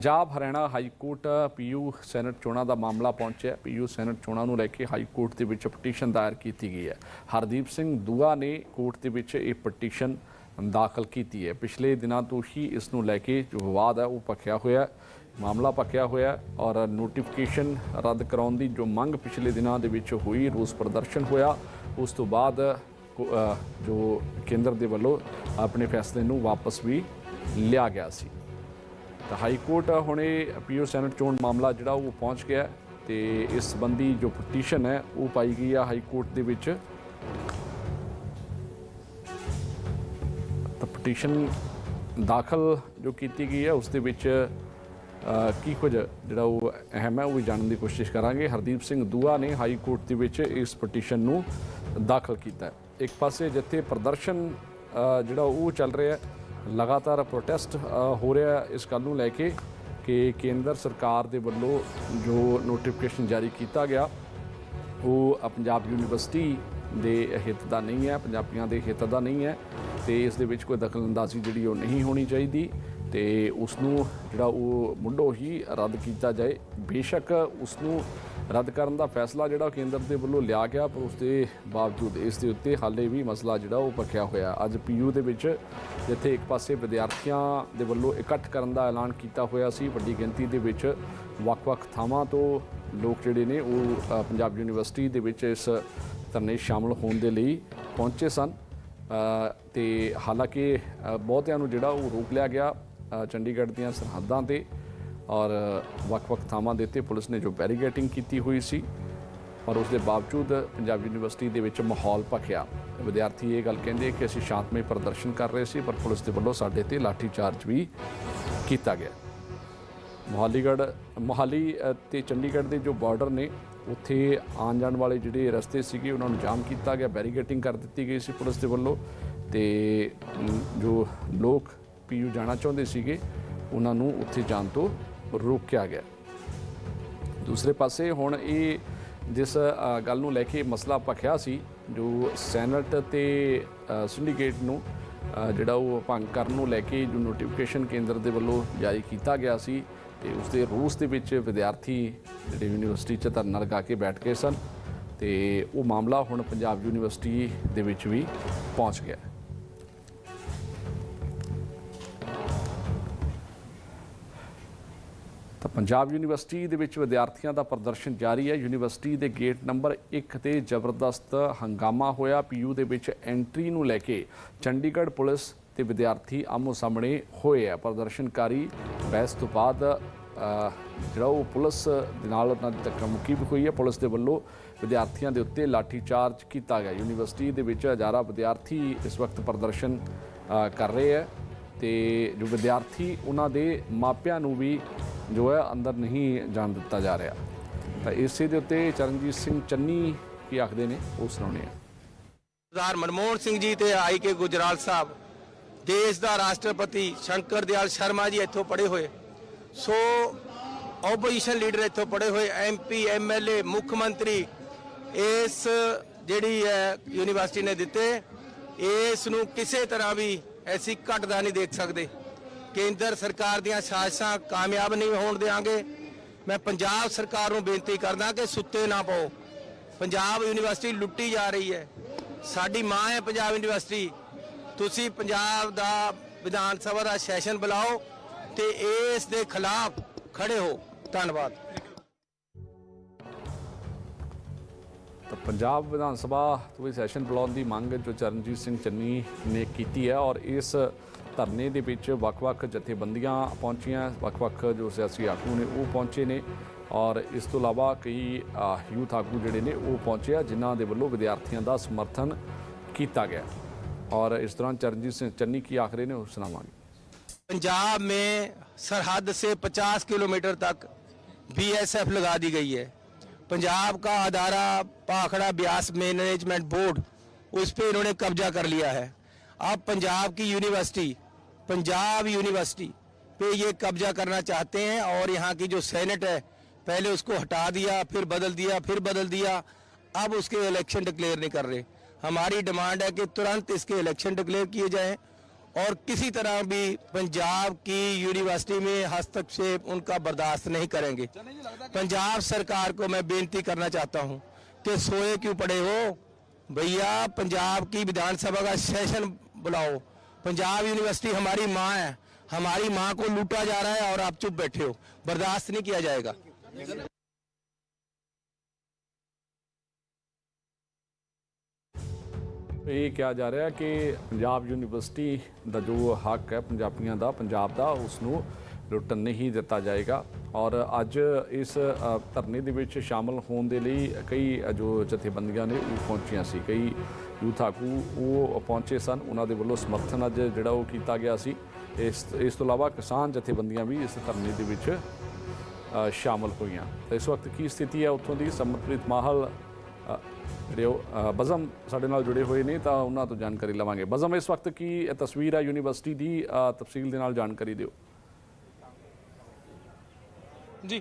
Punjab Haryana high court PU senate ਚੋਣਾਂ ਦਾ ਮਾਮਲਾ ਪਹੁੰਚਿਆ। ਪੀਯੂ ਸੈਨੇਟ ਚੋਣਾਂ ਨੂੰ ਲੈ ਕੇ ਹਾਈ ਕੋਰਟ ਦੇ ਵਿੱਚ ਪਟੀਸ਼ਨ ਦਾਇਰ ਕੀਤੀ ਗਈ ਹੈ। ਹਰਦੀਪ ਸਿੰਘ ਦੂਆ ਨੇ ਕੋਰਟ ਦੇ ਵਿੱਚ ਇਹ ਪਟੀਸ਼ਨ ਦਾਖਲ ਕੀਤੀ ਹੈ। ਪਿਛਲੇ ਦਿਨਾਂ ਤੋਂ ਹੀ ਇਸ ਨੂੰ ਲੈ ਕੇ ਜੋ ਵਿਵਾਦ ਹੈ, ਉਹ ਭਖਿਆ ਹੋਇਆ ਮਾਮਲਾ ਭਖਿਆ ਹੋਇਆ ਔਰ ਨੋਟੀਫਿਕੇਸ਼ਨ ਰੱਦ ਕਰਾਉਣ ਦੀ ਜੋ ਮੰਗ ਪਿਛਲੇ ਦਿਨਾਂ ਦੇ ਵਿੱਚ ਹੋਈ, ਰੋਸ ਪ੍ਰਦਰਸ਼ਨ ਹੋਇਆ। ਉਸ ਤੋਂ ਬਾਅਦ ਜੋ ਕੇਂਦਰ ਦੇ ਵੱਲੋਂ ਆਪਣੇ ਫੈਸਲੇ ਨੂੰ ਵਾਪਸ ਵੀ ਲਿਆ ਗਿਆ ਸੀ। ਤਾਂ ਹਾਈ ਕੋਰਟ ਹੁਣੇ ਪੀਓ ਸੈਨੇਟ ਚੋਣ ਮਾਮਲਾ ਜਿਹੜਾ ਉਹ ਪਹੁੰਚ ਗਿਆ ਹੈ ਤੇ ਇਸ ਸੰਬੰਧੀ ਜੋ ਪਟੀਸ਼ਨ ਹੈ, ਉਹ ਪਾਈ ਗਈ ਆ ਹਾਈ ਕੋਰਟ ਦੇ ਵਿੱਚ। ਤਾਂ ਪਟੀਸ਼ਨ ਦਾਖਲ ਜੋ ਕੀਤੀ ਗਈ ਹੈ, ਉਸ ਦੇ ਵਿੱਚ ਕੀ ਕੁਝ ਜਿਹੜਾ ਉਹ ਅਹਿਮ ਹੈ, ਉਹ ਵੀ ਜਾਣਨ ਦੀ ਕੋਸ਼ਿਸ਼ ਕਰਾਂਗੇ। ਹਰਦੀਪ ਸਿੰਘ ਦੂਆ ਨੇ ਹਾਈ ਕੋਰਟ ਦੇ ਵਿੱਚ ਇਸ ਪਟੀਸ਼ਨ ਨੂੰ ਦਾਖਲ ਕੀਤਾ ਹੈ। ਇੱਕ ਪਾਸੇ ਜਿੱਥੇ ਪ੍ਰਦਰਸ਼ਨ ਜਿਹੜਾ ਉਹ ਚੱਲ ਰਿਹਾ ਹੈ ਲਗਾਤਾਰ ਪ੍ਰੋਟੈਸਟ ਹੋ ਰਿਹਾ ਇਸ ਗੱਲ ਨੂੰ ਲੈ ਕੇ ਕਿ ਕੇਂਦਰ ਸਰਕਾਰ ਦੇ ਵੱਲੋਂ ਜੋ ਨੋਟੀਫਿਕੇਸ਼ਨ ਜਾਰੀ ਕੀਤਾ ਗਿਆ, ਉਹ ਪੰਜਾਬ ਯੂਨੀਵਰਸਿਟੀ ਦੇ ਹਿੱਤ ਦਾ ਨਹੀਂ ਹੈ, ਪੰਜਾਬੀਆਂ ਦੇ ਹਿੱਤ ਦਾ ਨਹੀਂ ਹੈ ਤੇ ਇਸ ਦੇ ਵਿੱਚ ਕੋਈ ਦਖਲਅੰਦਾਜ਼ੀ ਜਿਹੜੀ ਉਹ ਨਹੀਂ ਹੋਣੀ ਚਾਹੀਦੀ ਤੇ ਉਸ ਨੂੰ ਜਿਹੜਾ ਉਹ ਮੁੱਢੋਂ ਹੀ ਰੱਦ ਕੀਤਾ ਜਾਏ। ਬੇਸ਼ੱਕ ਉਸ ਨੂੰ ਰੱਦ ਕਰਨ ਦਾ ਫੈਸਲਾ ਜਿਹੜਾ ਕੇਂਦਰ ਦੇ ਵੱਲੋਂ ਲਿਆ ਗਿਆ ਪਰ ਉਸ ਦੇ ਬਾਵਜੂਦ ਇਸ ਦੇ ਉੱਤੇ ਹਾਲੇ ਵੀ ਮਸਲਾ ਜਿਹੜਾ ਉਹ ਪੱਕਿਆ ਹੋਇਆ ਅੱਜ ਪੀਯੂ ਦੇ ਵਿੱਚ ਜਿੱਥੇ ਇੱਕ ਪਾਸੇ ਵਿਦਿਆਰਥੀਆਂ ਦੇ ਵੱਲੋਂ ਇਕੱਠ ਕਰਨ ਦਾ ਐਲਾਨ ਕੀਤਾ ਹੋਇਆ ਸੀ ਵੱਡੀ ਗਿਣਤੀ ਦੇ ਵਿੱਚ ਵੱਖ-ਵੱਖ ਥਾਵਾਂ ਤੋਂ ਲੋਕ ਜਿਹੜੇ ਨੇ ਉਹ ਪੰਜਾਬ ਯੂਨੀਵਰਸਿਟੀ ਦੇ ਵਿੱਚ ਇਸ ਧਰਨੇ ਸ਼ਾਮਲ ਹੋਣ ਦੇ ਲਈ ਪਹੁੰਚੇ ਸਨ। ਅ, ਤੇ ਹਾਲਾਂਕਿ ਬਹੁਤਿਆਂ ਨੂੰ ਜਿਹੜਾ ਉਹ ਰੋਕ ਲਿਆ ਗਿਆ ਚੰਡੀਗੜ੍ਹ ਦੀਆਂ ਸਰਹੱਦਾਂ ਤੇ। ਔਰ ਵੱਖ-ਵੱਖ ਥਾਵਾਂ ਦੇ ਉੱਤੇ ਪੁਲਿਸ ਨੇ ਜੋ ਬੈਰੀਗੇਟਿੰਗ ਕੀਤੀ ਹੋਈ ਸੀ ਪਰ ਉਸ ਦੇ ਬਾਵਜੂਦ ਪੰਜਾਬ ਯੂਨੀਵਰਸਿਟੀ ਦੇ ਵਿੱਚ ਮਾਹੌਲ ਭਖਿਆ। ਵਿਦਿਆਰਥੀ ਇਹ ਗੱਲ ਕਹਿੰਦੇ ਕਿ ਅਸੀਂ ਸ਼ਾਂਤਮਈ ਪ੍ਰਦਰਸ਼ਨ ਕਰ ਰਹੇ ਸੀ ਪਰ ਪੁਲਿਸ ਦੇ ਵੱਲੋਂ ਸਾਡੇ ਤੇ ਲਾਠੀ ਚਾਰਜ ਵੀ ਕੀਤਾ ਗਿਆ। ਮੋਹਾਲੀਗੜ੍ਹ ਮੋਹਾਲੀ ਅ, ਤੇ ਚੰਡੀਗੜ੍ਹ ਦੇ ਜੋ ਬਾਰਡਰ ਨੇ ਉੱਥੇ ਆਉਣ ਜਾਣ ਵਾਲੇ ਜਿਹੜੇ ਰਸਤੇ ਸੀਗੇ ਉਹਨਾਂ ਨੂੰ ਜਾਮ ਕੀਤਾ ਗਿਆ ਬੈਰੀਗੇਟਿੰਗ ਕਰ ਦਿੱਤੀ ਗਈ ਸੀ ਪੁਲਿਸ ਦੇ ਵੱਲੋਂ। ਤੇ ਜੋ ਲੋਕ ਪੀਯੂ ਜਾਣਾ ਚਾਹੁੰਦੇ ਸੀਗੇ ਉਹਨਾਂ ਨੂੰ ਉੱਥੇ ਜਾਣ ਤੋਂ ਰੋਕਿਆ ਗਿਆ। ਦੂਸਰੇ ਪਾਸੇ ਹੁਣ ਇਹ ਜਿਸ ਗੱਲ ਨੂੰ ਲੈ ਕੇ ਮਸਲਾ ਭਖਿਆ ਸੀ, ਜੋ ਸੈਨੇਟ ਤੇ ਸਿੰਡੀਕੇਟ ਨੂੰ ਜਿਹੜਾ ਉਹ ਭੰਗ ਕਰਨ ਨੂੰ ਲੈ ਕੇ ਜੋ ਨੋਟੀਫਿਕੇਸ਼ਨ ਕੇਂਦਰ ਦੇ ਵੱਲੋਂ ਜਾਰੀ ਕੀਤਾ ਗਿਆ ਸੀ ਤੇ ਉਸ ਦੇ ਰੂਸ ਦੇ ਵਿੱਚ ਵਿਦਿਆਰਥੀ ਜਿਹੜੇ ਯੂਨੀਵਰਸਿਟੀ 'ਚ ਧਰਨਾ ਲਗਾ ਕੇ ਬੈਠ ਗਏ ਸਨ ਤੇ ਉਹ ਮਾਮਲਾ ਹੁਣ ਪੰਜਾਬ ਯੂਨੀਵਰਸਿਟੀ ਦੇ ਵਿੱਚ ਵੀ ਪਹੁੰਚ ਗਿਆ। ਪੰਜਾਬ ਯੂਨੀਵਰਸਿਟੀ ਦੇ ਵਿੱਚ ਵਿਦਿਆਰਥੀਆਂ ਦਾ ਪ੍ਰਦਰਸ਼ਨ ਜਾਰੀ ਹੈ। ਯੂਨੀਵਰਸਿਟੀ ਦੇ ਗੇਟ ਨੰਬਰ 1 ਤੇ ਜ਼ਬਰਦਸਤ ਹੰਗਾਮਾ ਹੋਇਆ। ਪੀਯੂ ਦੇ ਵਿੱਚ ਐਂਟਰੀ ਨੂੰ ਲੈ ਕੇ ਚੰਡੀਗੜ੍ਹ ਪੁਲਿਸ ਤੇ ਵਿਦਿਆਰਥੀ ਆਮੋ ਸਾਹਮਣੇ ਹੋਏ ਆ। ਪ੍ਰਦਰਸ਼ਨਕਾਰੀ ਬਹਿਸ ਤੋਂ ਬਾਅਦ ਜਿਹੜਾ ਉਹ ਪੁਲਿਸ ਦੇ ਨਾਲ ਉਹਨਾਂ ਦੀ ਧੱਕਾਮੁੱਕੀ ਵੀ ਹੋਈ ਹੈ। ਪੁਲਿਸ ਦੇ ਵੱਲੋਂ ਵਿਦਿਆਰਥੀਆਂ ਦੇ ਉੱਤੇ ਲਾਠੀ ਚਾਰਜ ਕੀਤਾ ਗਿਆ। ਯੂਨੀਵਰਸਿਟੀ ਦੇ ਵਿੱਚ ਹਜ਼ਾਰਾਂ ਵਿਦਿਆਰਥੀ ਇਸ ਵਕਤ ਪ੍ਰਦਰਸ਼ਨ ਕਰ ਰਹੇ ਹੈ ਤੇ ਜੋ ਵਿਦਿਆਰਥੀ ਉਹਨਾਂ ਦੇ ਮਾਪਿਆਂ ਨੂੰ ਵੀ ਜੋ ਹੈ ਅੰਦਰ ਨਹੀਂ ਜਾਣ ਦਿੱਤਾ ਜਾ ਰਿਹਾ। ਤਾਂ ਇਸੇ ਦੇ ਉੱਤੇ ਚਰਨਜੀਤ ਸਿੰਘ ਚੰਨੀ ਕੀ ਆਖਦੇ ਨੇ, ਉਹ ਸੁਣਾਉਣੇ ਆ ਸਰਦਾਰ ਮਨਮੋਹਨ ਸਿੰਘ ਜੀ ਤੇ ਆਈ ਕੇ ਗੁਜਰਾਲ ਸਾਹਿਬ, ਦੇਸ਼ ਦਾ ਰਾਸ਼ਟਰਪਤੀ ਸ਼ੰਕਰ ਦਿਆਲ ਸ਼ਰਮਾ ਜੀ ਇੱਥੋਂ ਪੜੇ ਹੋਏ। ਸੋ ਆਪੋਜੀਸ਼ਨ ਲੀਡਰ ਇੱਥੋਂ ਪੜੇ ਹੋਏ ਐਮਪੀ ਐਮਐਲਏ ਮੁੱਖ ਮੰਤਰੀ, ਇਸ ਜਿਹੜੀ ਹੈ ਯੂਨੀਵਰਸਿਟੀ ਨੇ ਦਿੱਤੇ, ਇਸ ਨੂੰ ਕਿਸੇ ਤਰ੍ਹਾਂ ਵੀ ਐਸੀ ਘਟਦਾ ਨਹੀਂ ਦੇਖ ਸਕਦੇ। ਕੇਂਦਰ ਸਰਕਾਰ ਦੀਆਂ ਸਾਜ਼ਿਸ਼ਾਂ ਕਾਮਯਾਬ ਨਹੀਂ ਹੋਣ ਦੇਵਾਂਗੇ ਮੈਂ ਪੰਜਾਬ ਸਰਕਾਰ ਨੂੰ ਬੇਨਤੀ ਕਰਦਾ ਕਿ ਸੁੱਤੇ ਨਾ ਪਾਓ। ਪੰਜਾਬ ਯੂਨੀਵਰਸਿਟੀ ਲੁੱਟੀ ਜਾ ਰਹੀ ਹੈ। ਸਾਡੀ ਮਾਂ ਹੈ ਪੰਜਾਬ ਯੂਨੀਵਰਸਿਟੀ। ਤੁਸੀਂ ਪੰਜਾਬ ਦਾ ਵਿਧਾਨ ਸਭਾ ਦਾ ਸੈਸ਼ਨ ਬੁਲਾਓ ਤੇ ਇਸ ਦੇ ਖਿਲਾਫ ਖੜੇ ਹੋ। ਧੰਨਵਾਦ। ਤਾਂ ਪੰਜਾਬ ਵਿਧਾਨ ਸਭਾ ਤੋਂ ਸੈਸ਼ਨ ਬੁਲਾਉਣ ਦੀ ਮੰਗ ਜੋ ਚਰਨਜੀਤ ਸਿੰਘ ਚੰਨੀ ਨੇ ਕੀਤੀ ਹੈ ਔਰ ਇਸ ਧਰਨੇ ਦੇ ਵਿੱਚ ਵੱਖ-ਵੱਖ ਜਥੇਬੰਦੀਆਂ ਪਹੁੰਚੀਆਂ ਵੱਖ-ਵੱਖ ਜੋ ਸਿਆਸੀ ਆਗੂ ਨੇ ਉਹ ਪਹੁੰਚੇ ਨੇ ਔਰ ਇਸ ਤੋਂ ਇਲਾਵਾ ਕਈ ਅ, ਯੂਥ ਆਗੂ ਜਿਹੜੇ ਨੇ ਉਹ ਪਹੁੰਚੇ ਆ ਜਿਨ੍ਹਾਂ ਦੇ ਵੱਲੋਂ ਵਿਦਿਆਰਥੀਆਂ ਦਾ ਸਮਰਥਨ ਕੀਤਾ ਗਿਆ ਔਰ ਇਸ ਦੌਰਾਨ ਚਰਨਜੀਤ ਸਿੰਘ ਚੰਨੀ ਕੀ ਆਖ ਰਹੇ ਨੇ ਉਹ ਸੁਣਾਵਾਂਗੇ पंजाब में सरहद से 50 किलोमीटर तक बीएसएफ लगा दी गई है पंजाब का अदारा पाखड़ा ब्यास मैनेजमेंट बोर्ड उस पर इन्होंने कब्जा कर लिया है अब पंजाब की यूनिवर्सिटी पंजाब यूनिवर्सिटी पे ये कब्जा करना चाहते हैं और यहाँ की जो सेनेट है, पहले उसको हटा दिया, फिर बदल दिया, फिर बदल दिया। अब उसके इलेक्शन डिक्लेयर नहीं कर रहे। हमारी डिमांड है कि तुरंत इसके इलेक्शन डिक्लेयर किए जाएँ और किसी तरह भी पंजाब की यूनिवर्सिटी में हस्तक्षेप उनका बर्दाश्त नहीं करेंगे। पंजाब सरकार को मैं बेनती करना चाहता हूँ कि सोए क्यों पड़े हो? भैया, पंजाब की विधानसभा का सेशन बुलाओ। पंजाब यूनिवर्सिटी हमारी माँ है हमारी माँ को लूटा जा रहा है और आप चुप बैठे हो बर्दाश्त नहीं किया जाएगा ਇਹ ਕਿਹਾ ਜਾ ਰਿਹਾ ਕਿ ਪੰਜਾਬ ਯੂਨੀਵਰਸਿਟੀ ਦਾ ਜੋ ਹੱਕ ਹੈ ਪੰਜਾਬੀਆਂ ਦਾ ਪੰਜਾਬ ਦਾ ਉਸ ਨੂੰ ਲੁੱਟ ਨਹੀਂ ਦਿੱਤਾ ਜਾਏਗਾ। ਔਰ ਅੱਜ ਇਸ ਧਰਨੇ ਦੇ ਵਿੱਚ ਸ਼ਾਮਲ ਹੋਣ ਦੇ ਲਈ ਕਈ ਜੋ ਜਥੇਬੰਦੀਆਂ ਨੇ ਉਹ ਪਹੁੰਚੀਆਂ ਸੀ। ਕਈ ਯੂਥ ਆਗੂ ਉਹ ਪਹੁੰਚੇ ਸਨ। ਉਹਨਾਂ ਦੇ ਵੱਲੋਂ ਸਮਰਥਨ ਅੱਜ ਜਿਹੜਾ ਉਹ ਕੀਤਾ ਗਿਆ ਸੀ। ਇਸ ਇਸ ਤੋਂ ਇਲਾਵਾ ਕਿਸਾਨ ਜਥੇਬੰਦੀਆਂ ਵੀ ਇਸ ਧਰਨੇ ਦੇ ਵਿੱਚ ਅ, ਸ਼ਾਮਲ ਹੋਈਆਂ। ਇਸ ਵਕਤ ਕੀ ਸਥਿਤੀ ਹੈ ਉੱਥੋਂ ਦੀ? ਸਮਰਪ੍ਰੀਤ ਮਾਹਲ ਜਿਹੜੇ ਉਹ ਬਜ਼ਮ ਸਾਡੇ ਨਾਲ ਜੁੜੇ ਹੋਏ ਨੇ ਤਾਂ ਉਹਨਾਂ ਤੋਂ ਜਾਣਕਾਰੀ ਲਵਾਂਗੇ। ਬਜ਼ਮ ਇਸ ਵਕਤ ਕੀ ਤਸਵੀਰ ਹੈ ਯੂਨੀਵਰਸਿਟੀ ਦੀ? ਤਫਸੀਲ ਦੇ ਨਾਲ ਜਾਣਕਾਰੀ ਦਿਓ। ਜੀ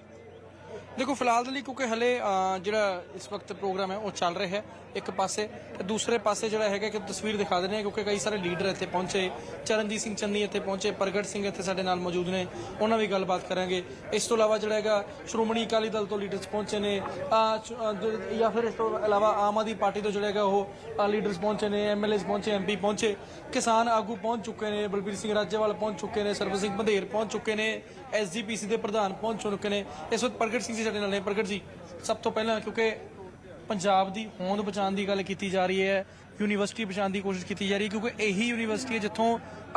ਦੇਖੋ, ਫਿਲਹਾਲ ਦੇ ਲਈ ਕਿਉਂਕਿ ਹਲੇ ਜਿਹੜਾ ਇਸ ਵਕਤ ਪ੍ਰੋਗਰਾਮ ਹੈ, ਉਹ ਚੱਲ ਰਿਹਾ ਹੈ ਇੱਕ ਪਾਸੇ। ਤੇ ਦੂਸਰੇ ਪਾਸੇ ਜਿਹੜਾ ਹੈਗਾ ਕਿ ਤਸਵੀਰ ਦਿਖਾ ਦਿੰਦੇ ਹਾਂ, ਕਿਉਂਕਿ ਕਈ ਸਾਰੇ ਲੀਡਰ ਇੱਥੇ ਪਹੁੰਚੇ, ਚਰਨਜੀਤ ਸਿੰਘ ਚੰਨੀ ਇੱਥੇ ਪਹੁੰਚੇ, ਪ੍ਰਗਟ ਸਿੰਘ ਇੱਥੇ ਸਾਡੇ ਨਾਲ ਮੌਜੂਦ ਨੇ, ਉਹਨਾਂ ਵੀ ਗੱਲਬਾਤ ਕਰਾਂਗੇ। ਇਸ ਤੋਂ ਇਲਾਵਾ ਜਿਹੜਾ ਹੈਗਾ, ਸ਼੍ਰੋਮਣੀ ਅਕਾਲੀ ਦਲ ਤੋਂ ਲੀਡਰਸ ਪਹੁੰਚੇ ਨੇ ਜਾਂ ਫਿਰ ਇਸ ਤੋਂ ਇਲਾਵਾ ਆਮ ਆਦਮੀ ਪਾਰਟੀ ਤੋਂ ਜਿਹੜਾ ਹੈਗਾ, ਉਹ ਲੀਡਰਸ ਪਹੁੰਚੇ ਨੇ ਐਮਐਲਏਸ ਪਹੁੰਚੇ ਐਮਪੀ ਪਹੁੰਚੇ, ਕਿਸਾਨ ਆਗੂ ਪਹੁੰਚ ਚੁੱਕੇ ਨੇ, ਬਲਬੀਰ ਸਿੰਘ ਰਾਜੇਵਾਲ ਪਹੁੰਚ ਚੁੱਕੇ ਨੇ ਸਰਵ ਸਿੰਘ ਬੰਧੇਰ ਪਹੁੰਚ ਚੁੱਕੇ ਨੇ ਐਸਜੀਪੀਸੀ ਦੇ ਪ੍ਰਧਾਨ ਪਹੁੰਚ ਚੁੱਕੇ ਨੇ। ਇਸ ਵਕਤ ਪ੍ਰਗਟ ਸਿੰਘ ਜੀ ਸਾਡੇ ਨਾਲ ਨੇ ਪ੍ਰਗਟ ਜੀ। ਸਭ ਤੋਂ ਪਹਿਲਾਂ ਕਿਉਂਕਿ ਪੰਜਾਬ ਦੀ ਹੋਂਦ ਬਚਾਉਣ ਦੀ ਗੱਲ ਕੀਤੀ ਜਾ ਰਹੀ ਹੈ, ਯੂਨੀਵਰਸਿਟੀ ਬਚਾਉਣ ਦੀ ਕੋਸ਼ਿਸ਼ ਕੀਤੀ ਜਾ ਰਹੀ ਹੈ, ਕਿਉਂਕਿ ਇਹੀ ਯੂਨੀਵਰਸਿਟੀ ਹੈ ਜਿੱਥੋਂ